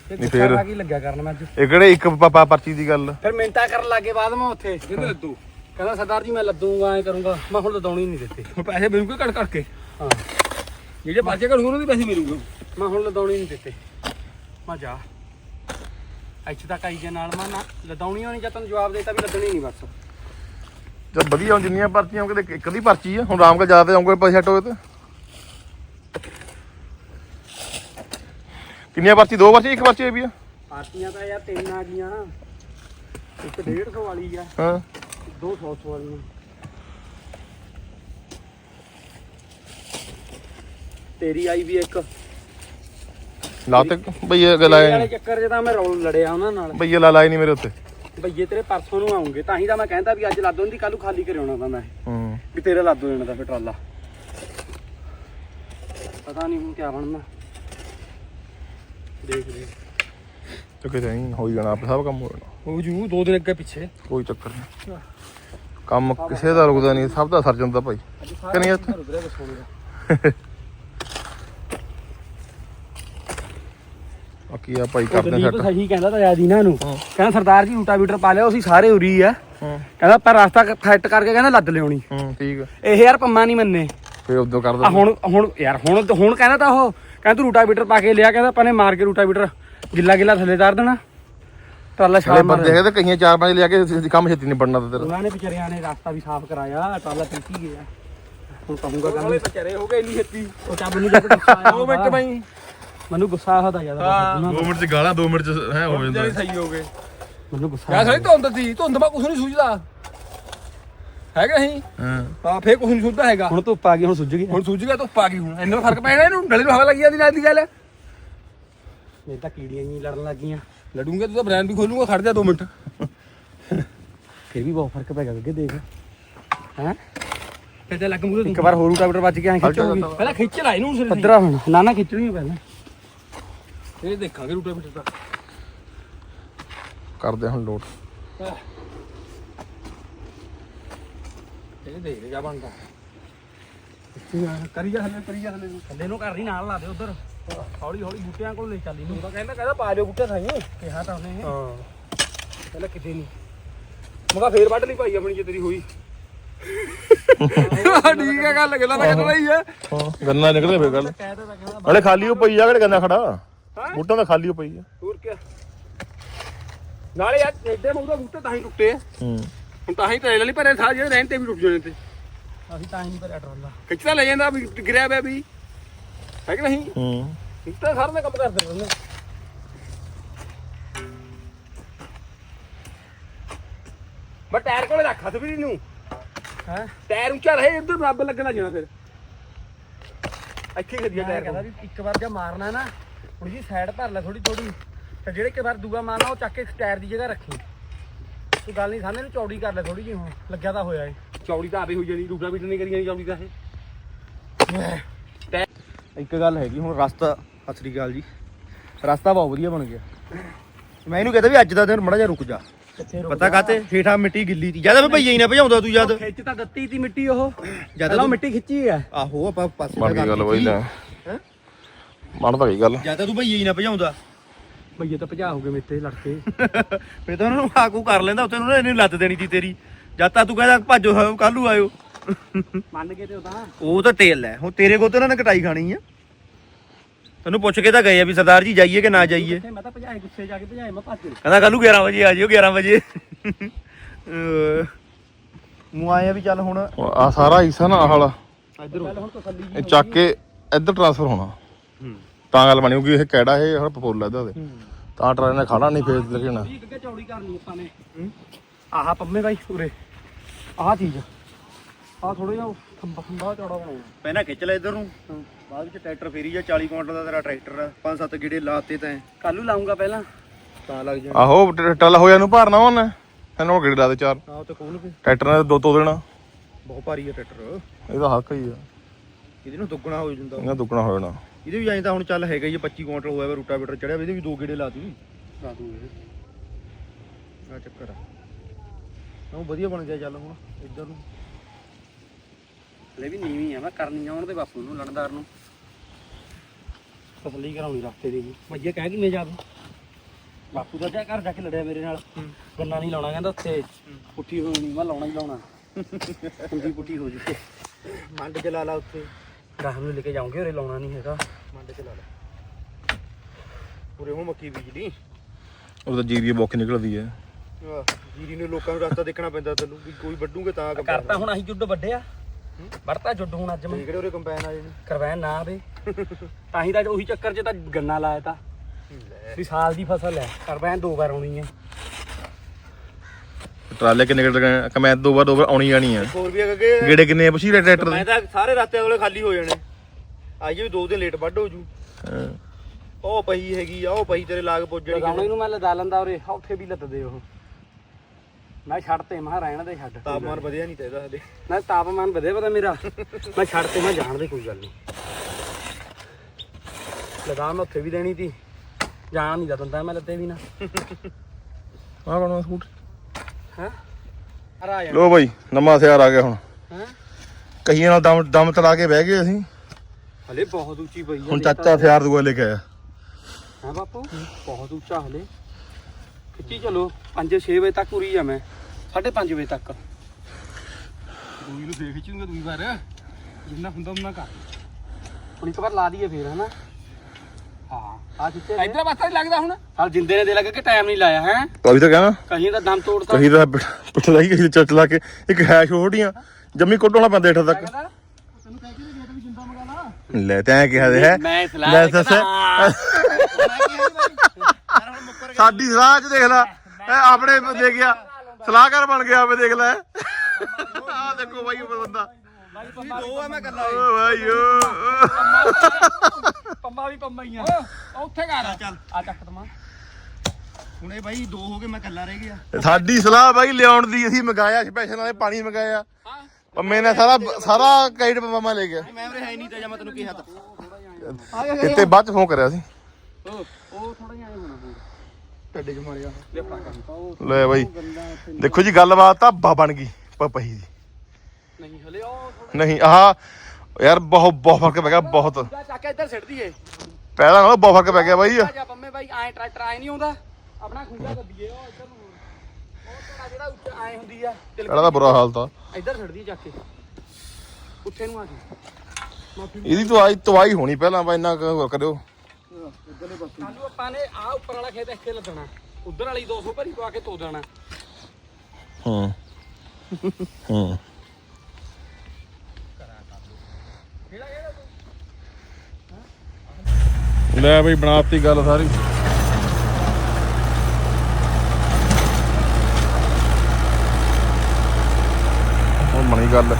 ਤੇ
ਨਹੀਂ ਫੇਰ-
ਆ ਕੀ ਲੱਗਿਆ ਕਰਨ ਮੈਂ ਅੱਜ?
ਇਹ ਕਿਹੜੇ ਇੱਕ ਪਾਪਾ ਪਰਚੀ ਦੀ ਗੱਲ।
ਫਿਰ ਮਿੰਟਾਂ ਕਰਨ ਲੱਗੇ ਬਾਅਦ ਮੈਂ ਉੱਥੇ।
ਕਿਹਦੇ ਲੱਦੂ।
ਕਹਿੰਦਾ ਸਰਦਾਰ ਜੀ ਮੈਂ ਲੱਦੂਗਾ ਐ ਕਰੂੰਗਾ। ਮੈਂ ਹੁਣ ਲਦਾਉਣੀ ਨਹੀਂ ਦਿੱਤੇ।
ਪੈਸੇ ਮਿਲੂਗੇ ਘੜ ਘੜ ਕੇ
ਹਾਂ
ਜਿਹੜੇ ਬਾਜੇ ਘੜੂਗੇ ਉਹਨਾਂ ਦੇ ਪੈਸੇ ਮਿਲੂਗੇ।
ਮੈਂ ਹੁਣ ਲਦਾਉਣੀ ਨਹੀਂ ਦਿੱਤੇ। ਮੈਂ ਜਾ। ਇੱਥੇ ਤੱਕ ਆਈ ਜੇ ਨਾਲ ਮੈਂ ਨਾ ਲਦਾਉਣੀ ਨਹੀਂ ਜਾਂ ਤੈਨੂੰ ਜਵਾਬ ਦੇਤਾ ਵੀ ਲੱਦਣੀ ਨਹੀਂ ਬਸ।
ਜਦ ਵਧੀਆ ਹੁਣ ਜਿੰਨੀਆਂ ਪਰਚੀਆਂ ਕਿਤੇ ਇੱਕ ਦੀ ਪਰਚੀ ਆ। ਹੁਣ ਰਾਮ ਕਾ ਜ਼ਿਆਦਾ ਆਉਂਗੇ ਪੈਸੇ ਸੈੱਟ ਹੋਏ ਤੇ। ਕਿੰਨੀਆਂ ਪਰਚੀ? ਦੋ ਪਰਚੀ ਇੱਕ ਪਰਚੀ ਹੋਈ ਵੀ ਆ?
ਪਾਰਟੀਆਂ ਤਾਂ ਯਾਰ ਤਿੰਨ ਆ ਗਈਆਂ ਇੱਕ 150 ਵਾਲੀ ਆ।
ਹਾਂ।
200 ਵਾਲੀਆਂ ਤੇਰੀ ਆਈ ਵੀ ਇੱਕ।
ਲਾ ਤੇ ਭਈਏ ਗੱਲ ਆਏ
ਵਾਲੇ ਚੱਕਰ 'ਚ ਤਾਂ ਮੈਂ ਰੌਲ ਲੜਿਆ ਉਹਨਾਂ ਨਾਲ।
ਭਈਏ ਲਾ ਲਾਏ ਨਹੀਂ ਮੇਰੇ ਉੱਤੇ।
ਬਈਏ ਤੇਰੇ ਪਰਸੋਂ ਨੂੰ ਆਉਂਗੇ ਤਾਂ ਹੀ ਤਾਂ ਮੈਂ ਕਹਿੰਦਾ ਵੀ ਅੱਜ ਲੱਦ ਹੁੰਦੀ ਕੱਲ ਖਾਲੀ ਕਰੇ ਆਉਣਾ ਤਾਂ ਮੈਂ।
ਹੂੰ।
ਵੀ ਤੇਰੇ ਲੱਦ ਜਾਣਾ ਤਾਂ ਫਿਰ ਟਰਾਲਾ। ਪਤਾ ਨਹੀਂ ਹੁਣ ਕੀ ਬਣਨਾ। ਦੇਖ ਲਈ
ਤੇ ਕਿਤੇ ਨਹੀਂ ਹੋਈ ਜਾਣਾ ਆਪੇ ਸਭ ਕੰਮ ਹੋ ਜਾਣਾ।
ਉਹ ਜੂ ਦੋ ਦਿਨ ਅੱਗੇ ਪਿੱਛੇ।
ਕੋਈ ਚੱਕਰ ਨਹੀਂ ਕੰਮ ਕਿਸੇ ਦਾ ਰੁਕਦਾ ਨਹੀਂ ਸਭ ਦਾ ਸਰ ਜਾਂਦਾ ਭਾਈ। ਕਿ ਨਹੀਂ ਇੱਥੇ?
ਉਧਰੇ ਬਸੋਂਗਾ
ਬਾਕੀ ਆ ਭਾਈ
ਉਹ
ਕਰਦੇ
ਦਲੀਪ
ਸੈੱਟ।
ਸਹੀ ਕਹਿੰਦਾ ਤਾਂ ਯਾਦ ਇਹਨਾਂ ਨੂੰ।
ਹਾਂ।
ਕਹਿੰਦਾ ਸਰਦਾਰ ਜੀ ਰੂਟਾਵੀਟਰ ਪਾ ਲਿਆ ਅਸੀਂ ਸਾਰੇ ਉਰੀ ਆ। ਕਹਿੰਦਾ ਪਰ ਰਸਤਾ ਸੈੱਟ ਕਰਕੇ ਕਹਿੰਦਾ ਲੱਦ ਲਿਆਉਣੀ।
ਹੂੰ ਠੀਕ ਆ।
ਇਹ ਯਾਰ ਪੰਮਾ ਨਹੀਂ ਮੰਨੇ।
ਫੇਰ ਉਦੋਂ ਕਰਦਾ
ਹੁਣ ਹੁਣ ਯਾਰ ਹੁਣ ਹੁਣ ਕਹਿੰਦਾ ਤਾਂ ਉਹ ਕਹਿੰਦਾ ਤੂੰ ਰੂਟਾਵੀਟਰ ਪਾ ਕੇ ਲਿਆ ਕਹਿੰਦਾ ਆਪਾਂ ਨੇ ਮਾਰ ਕੇ ਰੂਟਾਵੀਟਰ ਗਿੱਲਾ ਗਿੱਲਾ ਥੱਲੇ ਤਾਰ ਦੇਣਾ। ਟਰਾਲਾ ਮਾਰ
ਬੰਦੇ ਤੇ ਕਈਆਂ ਚਾਰ ਪੰਜ ਲਿਆ ਕੇ ਕੰਮ ਛੇਤੀ ਨਹੀਂ ਬਣਨਾ ਤੇ ਤੇਰਾ।
ਉਹਨਾਂ ਨੇ ਵਿਚਾਰਿਆਂ ਨੇ ਰਸਤਾ ਵੀ ਸਾਫ਼ ਕਰਾਇਆ ਟਰਾਲਾ ਟਿੱਕੀ ਗਿਆ। ਹੁਣ ਕਹੂੰਗਾ ਕਹਿੰਦਾ
ਵਿਚਾਰੇ ਹੋ ਗਏ ਇੰਨੀ ਛੇਤੀ।
ਉਹ ਚੱਬ ਨੂੰ ਜਦ ਗੁੱਸਾ ਆਇਆ
ਦੋ ਮਿੰਟ ਬਾਈ।
ਮੈਨੂੰ ਗੁੱਸਾ ਤਾਂ ਜ਼ਿਆਦਾ
ਹਾਂ।
ਉਹਨਾਂ ਦਾ।
ਮਿੰਟ ਚ ਗਾਲਾਂ 2 ਮਿੰਟ ਚ ਹੈ ਹੋ
ਵਿਚਾਰੇ ਸਹੀ ਹੋ ਗਏ।
ਮੈਨੂੰ ਗੁੱਸਾ
ਯਾ
ਆਇਆ।
ਸਾਲੀ ਧੁੰਦ ਸੀ ਧੁੰਦ ਮਾ ਕੁਛ ਨਹੀਂ ਸੂਝਦਾ। ਹੈਗਾ
ਹਾਂ।
ਹਾਂ ਫੇਰ ਕੁਛ ਨਹੀਂ ਸੂਝਦਾ ਹੈਗਾ।
ਹੁਣ ਧੁੱਪ ਆ ਗਈ ਹੁਣ ਸੁੱਜ ਗਈ।
ਹੁਣ ਸੂਝ ਗਿਆ ਧੁੱਪ ਆ ਗਈ ਹੁਣ। ਇੰਨਾ ਫ਼ਰਕ ਪੈਣਾ ਇਹਨੂੰ? ਗਲੇ ਨੂੰ ਹਵਾ ਲੱਗੀ ਜਾਂਦੀ ਨਾਲ ਦੀ ਗੱਲ।
ਇਹ ਤਾਂ ਕੀੜੀਆਂ ਹੀ ਲੜਨ ਲੱਗ ਗਈਆਂ
ਲੜੂੰਗੇ ਤੂੰ ਤਾਂ ਬ੍ਰਾਂਡ ਵੀ ਖੋਲੂਗਾ ਖੜ ਜਾ 2 ਮਿੰਟ।
ਫਿਰ ਵੀ ਬਹੁਤ ਫ਼ਰਕ ਪੈ ਗਿਆ ਅੱਗੇ ਦੇਖ। ਹੈ?
ਕਿਤੇ ਲੱਗ ਮੂਰੇ
ਇੱਕ ਵਾਰ ਹੋਰ ਰੂਟਾਵੀਟਰ ਵੱਜ ਕੇ ਐਂ ਖਿੱਚੂਗੀ।
ਪਹਿਲਾਂ ਖਿੱਚ ਲੈ ਇਹਨੂੰ ਸਿਰ
ਪੱਧਰਾ ਹੁਣ ਨਾ ਨਾ ਖਿੱਚਣੀ ਪਹਿਲਾਂ।
ਇਹ ਦੇਖਾਂਗੇ ਰੂਟਾ ਮੀਟਰ ਦਾ।
ਕਰਦੇ ਹੁਣ ਲੋਡ।
ਇਹ ਦੇਖ ਜਾ ਬਣਦਾ। ਕਰੀ ਜਾ ਹਲੇ ਕਰੀ ਜਾ ਹਲੇ ਨੂੰ
ਥੱਲੇ ਨੂੰ ਘਰ ਹੀ ਨਾਲ ਲਾ ਦੇ ਉਧਰ। ਹੌਲੀ ਹੌਲੀ ਬੂਟਿਆਂ ਕੋਲ ਲੈ ਚੱਲੀ। ਨੂੰ
ਤਾਂ ਕਹਿੰਦਾ ਕਹਿੰਦਾ ਪਾ ਲਿਓ ਬੁੱਟੇ ਸਾਈ
ਕਿਹਾ ਤਾਂ ਉਹਨੇ।
ਹਾਂ।
ਪਹਿਲਾਂ ਕਿਤੇ ਨਹੀਂ।
ਮਗਾ ਫੇਰ ਵੱਢ ਲਈ ਭਾਈ ਆਪਣੀ ਜੇ ਤੇਰੀ ਹੋਈ। ਠੀਕ ਹੈ ਗੱਲ ਗੱਲਾਂ ਤਾਂ ਕਰ ਰਹੀ ਹੈ।
ਹਾਂ। ਗੰਨਾ ਨਿਕਲੇ ਫੇਰ ਗੱਲ।
ਕਹਿੰਦਾ
ਹਲੇ ਖਾਲੀ ਉਹ ਪਈ ਆ ਕਿਹੜੇ ਗੰਨਾ ਖੜਾ? ਬੂਟਾਂ ਦਾ ਖਾਲੀ ਪਈ ਆ।
ਹੋਰ ਕੀ ਨਾਲੇ ਯਾਰ ਐਡੇ ਮੂੰਹ ਦਾ ਬੂਟੇ ਤਾਂ ਹੀ ਟੁੱਟੇ ਆ।
ਹੂੰ।
ਹੁਣ ਤਾਂ ਹੀ ਟ੍ਰੇਲ ਨਹੀਂ ਭਰੇ ਸਾਰੇ ਜਿਹੜੇ ਰਹਿਣ ਤੇ ਵੀ ਟੁੱਟ ਜਾਣੇ ਤੇ
ਅਸੀਂ ਤਾਂ ਹੀ ਨਹੀਂ ਭਰਿਆ ਟਰਾਲਾ।
ਖਿੱਚਦਾ ਲੈ ਜਾਂਦਾ ਵੀ ਗਿਰਿਆ ਪਿਆ ਵੀ। ਹੈ ਕਿ ਨਹੀਂ?
ਹੂੰ।
ਇਹ ਤਾਂ ਸਾਰੇ ਨੇ ਕੰਮ ਕਰਦੇ ਰਹਿੰਦੇ ਮੈਂ ਟਾਇਰ ਕੋਲੇ ਰੱਖਾ ਤੇ ਵੀ ਨੂੰ
ਹੈ?
ਟਾਇਰ ਉੱਚਾ ਰਹੇ ਇੱਧਰ ਬਰਾਬਰ ਲੱਗਣਾ ਜਾਣਾ ਫਿਰ। ਇੱਥੇ ਗੱਡੀਆਂ ਟਾਇਰ
ਕਹਿੰਦਾ ਵੀ ਇੱਕ ਵਾਰ ਜੇ ਮਾਰਨਾ ਨਾ ਹੁਣ ਜੀ ਸਾਈਡ ਭਰ ਲੈ ਥੋੜੀ ਥੋੜੀ ਤੇ ਜਿਹੜੇ ਇੱਕ ਵਾਰ ਦੂਆ ਮਾਰਨਾ ਉਹ ਚੱਕ ਕੇ ਟਾਇਰ ਦੀ ਜਗ੍ਹਾ ਰੱਖੀ। ਕੋਈ ਗੱਲ ਨਹੀਂ ਸਾਹਮਣੇ ਨੂੰ ਚੌੜੀ ਕਰ ਲੈ ਥੋੜੀ ਜਿਹੀ ਹੁਣ। ਲੱਗਿਆ ਤਾਂ ਹੋਇਆ ਏ
ਚੌੜੀ ਤਾਂ ਆਪੇ ਹੋਈ ਜਾਣੀ ਰੂਟਾ ਬੀਟ ਨਹੀਂ ਕਰੀ ਜਾਣੀ ਚੌੜੀ ਤਾਂ ਇਹ।
ਇੱਕ ਗੱਲ ਹੈਗੀ ਹੁਣ ਰਸਤਾ ਸਤਿ ਸ੍ਰੀ ਅਕਾਲ ਜੀ। ਰਸਤਾ ਬਹੁਤ ਵਧੀਆ ਬਣ ਗਿਆ। ਮੈਂ ਇਹਨੂੰ ਕਹਿੰਦਾ ਵੀ ਅੱਜ ਦਾ ਦਿਨ ਮੜਾ ਜਾ ਰੁਕ ਜਾ। ਪਤਾ ਕਾਤੇ ਹੇਠਾਂ ਮਿੱਟੀ ਗਿੱਲੀ ਤੀ। ਜਦ ਮੈਂ ਭਈਆ ਹੀ ਨਾ ਭਜਾਉਂਦਾ ਤੂੰ ਜਦ
ਖਿੱਚ ਤਾਂ ਦਿੱਤੀ ਤੀ ਮਿੱਟੀ ਉਹ। ਉਹ ਮਿੱਟੀ ਖਿੱਚੀ ਆ
ਆਹੋ ਆਪਾਂ ਪਾਸੇ
ਬਣ ਗਈ ਗੱਲ ਬਈ ਲੈ।
ਹੈਂ?
ਬਣ ਤਾਂ ਗਈ ਗੱਲ।
ਜਦ ਤਾਂ ਤੂੰ ਭਈਆ ਹੀ ਨਾ ਭਜਾਉਂਦਾ।
ਭਈਏ ਤਾਂ ਭਜਾ ਹੋ ਗਏ ਮੇਤੇ ਲੜ ਕੇ
ਫੇ ਤਾਂ ਉਹਨਾਂ ਨੂੰ ਆਕੂ ਕਰ ਲੈਂਦਾ ਉੱਥੇ ਉਹਨੇ ਇਹਨੂੰ ਲੱਤ ਦੇਣੀ ਸੀ ਤੇਰੀ। ਜਦ ਤਾਂ ਤੂੰ ਕਹਿੰਦਾ ਭਾਜੋ ਕੱਲ ਨੂੰ ਆਇਓ।
ਮੰਨ ਕੇ ਤੇ ਉਹ ਤਾਂ।
ਉਹ ਤਾਂ ਤੇਲ ਹੈ। ਹੁਣ ਤੇਰੇ ਕੋਲ ਤਾਂ ਉਹਨਾਂ ਨੇ ਕਟਾਈ ਖਾਣੀ ਆ। ਤੈਨੂੰ ਪੁੱਛ ਕੇ ਤਾਂ ਗਏ ਆ ਵੀ ਸਰਦਾਰ ਜੀ ਜਾਈਏ ਕਿ ਨਾ ਜਾਈਏ?
ਮੈਂ ਤਾਂ ਭਜਾਏ ਗੁੱਸੇ ਜਾ ਕੇ ਭਜਾਏ ਮੈਂ ਭੱਜ
ਕਹਿੰਦਾ ਕੱਲ ਨੂੰ 11 ਵਜੇ ਆ ਜਿਓ 11 ਵਜੇ। ਮੂੰ ਆਇਆ ਵੀ ਚੱਲ ਹੁਣ।
ਆ ਸਾਰਾ ਹਿੱਸਾ ਨਾ ਆਹ ਵਾਲਾ।
ਇੱਧਰ
ਹੁਣ ਤਸੱਲੀ
ਇਹ ਚੱਕ ਕੇ ਇੱਧਰ ਟ੍ਰਾਂਸਫਰ ਹੋਣਾ। ਤਾਂ ਗੱਲ ਬਣੀ ਕਿਉਂਕਿ ਇਹ ਕਿਹੜਾ ਇਹ ਹੁਣ ਪਪੋਲਾ ਇਹਦਾ ਦੇ ਤਾਂ ਟਰਾਲੇ ਨੇ ਖਾਣਾ ਨਹੀਂ ਫੇਰ ਲੱਗਣਾ
ਵੀ ਅੱਗੇ ਚੌੜੀ ਕਰਨੀ ਆਪਾਂ ਨੇ। ਆਹ ਪੰਮੇ ਬਾਈ ਉਰੇ। ਆਹ ਚੀਜ਼। ਆਹ ਥੋੜਾ ਜਿਹਾ ਖੰਭਾ ਖੰਭਾ ਚੌੜਾ ਬਣਾਉਣਾ।
ਪਹਿਲਾਂ ਖਿੱਚ ਲੈ ਇੱਧਰ ਨੂੰ। ਬਾਅਦ ਵਿੱਚ ਟਰੈਕਟਰ ਫੇਰੀ ਜਾ 40 ਕੁਇੰਟਲ ਦਾ ਤੇਰਾ ਟਰੈਕਟਰ ਆ। ਪੰਜ ਸੱਤ ਗੇੜੇ ਲਾਤੇ ਤੈਂ।
ਕੱਲ ਨੂੰ ਲਾਉਂਗਾ ਪਹਿਲਾਂ।
ਤਾਂ ਲੱਗ ਜਾ
ਆਹੋ ਟ- ਟੱਲ ਹੋਇਆ ਨੂੰ ਭਰਨਾ ਉਹਨੇ। ਇਹਨੂੰ ਗੇੜ ਲਾ ਦੇ ਚਾਰ।
ਆਹ ਤੇ ਕੋਲ ਵੀ
ਟਰੈਕਟਰ ਨੇ ਦੋ ਦੋ ਦੇਣਾ।
ਬਹੁਤ ਭਾਰੀ ਆ ਟਰੈਕਟਰ।
ਇਹਦਾ ਹੱਕ ਹੀ ਆ।
ਇਹਦੇ ਨੂੰ ਦੁੱਗਣਾ ਹੋ ਜਾਂਦਾ।
ਇਹਨਾਂ ਦੁੱਗਣਾ ਹੋ ਜਾਣਾ।
ਇਹਦੇ ਵੀ ਐਂ ਤਾਂ ਹੁਣ ਚੱਲ ਹੈਗਾ ਹੀ ਆ, 25 ਕੁਇੰਟਲ ਹੋਇਆ ਵਾ ਰੂਟਾਵੇਟਰ ਚੜਿਆ ਵਾ, ਇਹਦੇ ਵੀ ਦੋ ਗੇੜੇ ਲਾ ਦੂੰ
ਲਾ
ਆ ਚੱਕਰ ਆ। ਉਹ ਵਧੀਆ ਬਣ ਗਿਆ ਚੱਲ ਹੁਣ ਇੱਧਰ ਨੂੰ।
ਹਲੇ ਵੀ ਨੀਵੀਂ ਆ ਮੈਂ ਕਰਨੀ ਆਉਣ ਦੇ ਬਾਪੂ ਨੂੰ ਲੜਦਾਰ ਨੂੰ। ਤਸੱਲੀ ਕਰਾਉਣੀ ਰਸਤੇ ਦੀ ਜੀ ਭਈਆ ਕਹਿ ਕਿ ਮੈਂ ਜਾ ਬਾਪੂ ਦਾ ਜਾ ਘਰ ਜਾ ਕੇ ਲੜਿਆ ਮੇਰੇ ਨਾਲ। ਗੰਨਾ ਨਹੀਂ ਲਾਉਣਾ ਕਹਿੰਦਾ ਉੱਥੇ। ਪੁੱਠੀ ਹੋਣੀ ਮੈਂ ਲਾਉਣਾ ਹੀ ਲਾਉਣਾ। ਹੁੰਦੀ ਪੁੱਠੀ ਹੋ ਜੂਗੀ।
ਮੰਡ ਚ ਲਾ ਲਾ ਉੱਥੇ।
ਰਾਹ ਨੂੰ ਲੈ ਕੇ ਜਾਉਂਗੇ ਉਰੇ ਲਾਉਣਾ ਨਹੀਂ ਹੈਗਾ।
ਮੰਡ ਚ ਲਾ ਲਾ। ਪੂਰੇ ਉਹ ਮੱਕੀ ਬੀਜ ਲਈ
ਉਹ ਤਾਂ ਜੀਰੀ ਬੋਕ ਨਿਕਲਦੀ ਹੈ
ਜੀਰੀ ਨੂੰ ਲੋਕਾਂ ਨੂੰ ਰਸਤਾ ਦੇਖਣਾ ਪੈਂਦਾ ਤੈਨੂੰ ਵੀ ਕੋਈ ਵੱਡੂਗੇ ਤਾਂ ਕੰਪੈਨ
ਕਰਤਾ ਹੁਣ ਅਸੀਂ ਜੁੱਡ ਵੱਡਿਆ ਵੜਤਾ ਜੁੱਡ ਹੁਣ ਅੱਜ ਮੈਂ।
ਕਿਹੜੇ ਉਰੇ ਕੰਪੈਨ ਆ ਜਾਣੀ
ਕਰਵਾਇਆ ਨਾ ਵੇ। ਤਾਂ ਹੀ ਤਾਂ ਉਹੀ ਚੱਕਰ 'ਚ ਤਾਂ ਗੰਨਾ ਲਾਇਆ ਤਾ। ਵੀ ਸਾਲ ਦੀ ਫਸਲ ਹੈ। ਕਰਵਾਇਆ ਦੋ ਵਾਰ ਆਉਣੀ ਹੈ।
ਟਰਾਲੇ ਕਿੰਨੇ ਕਿੰਨੇ ਲਗਾਏ ਕਮੈਂ ਦੋ ਵਾਰ ਦੋ ਵਾਰ ਆਉਣੀ ਜਾਣੀ ਹੈ
ਹੋਰ ਵੀ ਅੱਗੇ
ਗੇੜੇ ਕਿੰਨੇ ਆ ਪੁੱਛੀ ਟਰੈਕਟਰ
ਮੈਂ
ਦੇ?
ਤਾਂ ਸਾਰੇ ਰਸਤੇ ਵਾਲੇ ਖਾਲੀ ਹੋ ਜਾਣੇ। ਅੱਜ ਵੀ ਦੋ ਦਿਨ ਲੇਟ ਵੱਢ ਹੋ ਜੂ।
ਹਾਂ।
ਉਹ ਪਈ ਹੈਗੀ ਆ ਉਹ ਪਈ ਤੇਰੇ ਲਾਗ ਪੁੱਜਣੀ
ਲਗਾਉਣੇ ਨੂੰ ਮੈਂ ਲਦਾ ਲੈਂਦਾ ਉਰੇ ਉੱਥੇ ਵੀ ਲੱਦਦੇ ਉਹ। ਮੈਂ ਛੱਡ ਤੇ ਮਹਾ ਰਹਿਣ ਦੇ ਛੱਡ।
ਤਾਪਮਾਨ ਵਧਿਆ ਨਹੀਂ ਚਾਹੀਦਾ ਹਲੇ
ਨਾ ਤਾਪਮਾਨ ਵਧੇ ਪਤਾ ਮੇਰਾ। ਮੈਂ ਛੱਡ ਤੇ ਮੈਂ ਜਾਣ ਦੇ ਕੋਈ ਗੱਲ ਨਹੀਂ ਲਗਾਮ ਉੱਥੇ ਵੀ ਦੇਣੀ ਤੀ। ਜਾਣ ਨਹੀਂ ਦਿੰਦਾ ਮੈਂ ਲੱਦੇ ਵੀ ਨਾ।
ਆਹ ਕੌਣ ਸਕੂਟ
ਹੈ? ਹਰਾ ਜਾ
ਲੋ ਬਾਈ ਨਵਾਂ ਸਿਆਰ ਆ ਗਿਆ ਹੁਣ।
ਹੈ?
ਕਹੀਆਂ ਨਾਲ ਦਮ ਦਮ ਤਲਾ ਕੇ ਬਹਿ ਗਏ ਅਸੀਂ।
ਹਲੇ ਬਹੁਤ ਉੱਚੀ ਪਈ
ਹੁਣ ਚਾਚਾ ਸਿਆਰ ਦੂਆ ਲੈ ਕੇ ਆਇਆ।
ਹੈ ਬਾਪੂ? ਬਹੁਤ ਉੱਚਾ ਹਲੇ। ਖਿੱਚੀ ਚਲੋ 5-6 ਵਜੇ ਤੱਕ ਉਰੀ ਆ ਮੈਂ। 5:30 ਵਜੇ ਤੱਕ। ਦੂਈ ਨੂੰ ਦੇਖ ਖਿੱਚੂਗਾ ਦੂਈ ਵਾਰ। ਜਿੰਨਾ ਹੁੰਦਾ ਉਹਨਾਂ ਕਰ। ਹੁਣ ਇੱਕ ਵਾਰ ਲਾ ਦਈਏ ਫੇਰ ਹਨਾ? ਹਾਂ। ਆ ਖਿੱਚੇ ਇਧਰ ਪਾਸਾ ਨਹੀਂ ਲੱਗਦਾ ਹੁਣ? ਸਾਲ ਜਿੰਦੇ ਨੇ ਦੇ ਲੱਗੇ ਕਿ ਟਾਈਮ ਨਹੀਂ ਲਾਇਆ ਹੈ?
ਕਵੀ ਤਾਂ ਕਹਿਣਾ?
ਕਹੀਂ ਦਾ ਦਮ ਤੋੜਤਾ
ਕਹੀ ਦਾ ਪਿੱਛੇ ਦਾ ਹੀ ਕਹੀ ਚੱਚ ਲਾ ਕੇ। ਇੱਕ ਹੈ ਛੋਟੀਆਂ ਜੰਮੀ ਕੋਟੋਣਾ ਪੈਂਦਾ ਇੱਥੇ ਤੱਕ।
ਤੈਨੂੰ ਕਹਿ ਕੇ ਗੇਟ ਵੀ ਜਿੰਦਾ ਮੰਗਾ ਲਾ।
ਲੈ ਤੈਂ ਕਿਹਾ ਦੇ ਹੈ?
ਮੈਂ ਸਲਾਹ
ਲੈ ਦੱਸ। ਸਾਡੀ ਸਲਾਹ ਚ ਦੇਖ ਲੈ। ਇਹ ਆਪਣੇ ਦੇ ਗਿਆ। ਸਲਾਹਕਾਰ ਬਣ ਗਿਆ ਆਪੇ ਦੇਖ ਲੈ। ਆ ਦੇਖੋ ਬਾਈ ਉਹ ਬੰਦਾ।
ਦੋ ਆ ਮੈਂ ਕੱਲਾ
ਓ ਭਾਈ ਓ
ਪੰਮਾ ਵੀ ਪੰਮਾ ਹੀ ਆ। ਉੱਥੇ ਘਰ ਚੱਲ ਆ ਚੱਕ ਤਮਾ।
ਹੁਣੇ ਬਾਈ ਦੋ ਹੋ ਗਏ ਮੈਂ ਕੱਲਾ ਰਹਿ ਗਿਆ।
ਸਾਡੀ ਸਲਾਹ ਬਾਈ ਲਿਆਉਣ ਦੀ ਅਸੀਂ ਮੰਗਾਇਆ ਸਪੈਸ਼ਲ ਨਾਲੇ ਪਾਣੀ ਮੰਗਾਇਆ। ਪੰਮੇ ਨੇ ਸਾਰਾ ਸਾਰਾ ਕਾਈਟ ਪੰਮਾ ਲੈ ਗਿਆ।
ਮੈਂ ਉਰੇ ਹੈ ਨਹੀਂ ਤਾਂ ਜਾਂ ਮੈਂ ਤੈਨੂੰ ਕਿਹਾ ਤਾਂ।
ਇੱਥੇ ਬਾਅਦ ਚ ਫੋਨ ਕਰਿਆ ਸੀ।
ਉਹ ਉਹ ਥੋੜਾ ਜਿਹਾ ਐ ਹੋਣਾ ਹੋਰ
ਟੱਡੇ ਚ ਮਾਰਿਆ।
ਲੈ ਫੜਾ ਕਰ
ਲੈ ਬਾਈ ਦੇਖੋ ਜੀ ਗੱਲਬਾਤ ਤਾਂ ਬਾ ਬਣ ਗਈ ਪਪਹੀ ਦੀ
ਨਹੀਂ ਹਲੇ ਉਹ ਥੋੜਾ
ਨਹੀਂ ਆਹ ਯਾਰ ਬਹੁਤ ਬਹੁਤ ਫ਼ਰਕ ਪੈ ਗਿਆ ਬਹੁਤ।
ਜਿਹਾ ਚੱਕ ਕੇ ਇੱਧਰ ਸਿੱਟ ਦਈਏ।
ਪਹਿਲਾਂ ਨਾਲੋਂ ਬਹੁਤ ਫ਼ਰਕ ਪੈ ਗਿਆ ਬਾਈ।
ਆ ਜਾ ਪੰਮੇ ਬਾਈ ਐ ਟਰੈਕਟਰ ਐ ਨਹੀਂ ਆਉਂਦਾ। ਆਪਣਾ ਖੁੰਝਾ ਦੱਬੀਏ ਉਹ ਇੱਧਰ ਨੂੰ। ਹੋਰ। ਉਹ ਥੋੜਾ ਜਿਹੜਾ ਉੱਤੇ ਐ ਹੁੰਦੀ ਆ ਤਿਲਕ
ਇਹਦਾ ਤਾਂ ਬੁਰਾ ਹਾਲ ਤਾਂ।
ਇੱਧਰ ਸਿੱਟ ਦੀ ਚੱਕ ਕੇ। ਉੱਥੇ ਨੂੰ ਆ ਜੀ
ਇਹਦੀ ਤਵਾਈ ਤਵਾਈ ਹੋਣੀ ਪਹਿਲਾਂ ਬਾ ਇੰਨਾ ਕੁ ਕਰਿਓ।
ਸਾਨੂੰ ਆਪਾਂ ਨੇ ਆ ਉੱਪਰ ਵਾਲਾ ਖੇਤ ਇੱਥੇ ਲੱਦਣਾ। ਉਧਰ ਵਾਲੀ 200 ਭਰੀ ਪਾ ਕੇ ਤੋ ਦੇਣਾ।
ਹੂੰ। ਹੂੰ। ਲੈ ਬਈ, ਬਣਾਤੀ ਗੱਲ ਸਾਰੀ। ਹੁਣ ਬਣੀ ਗੱਲ।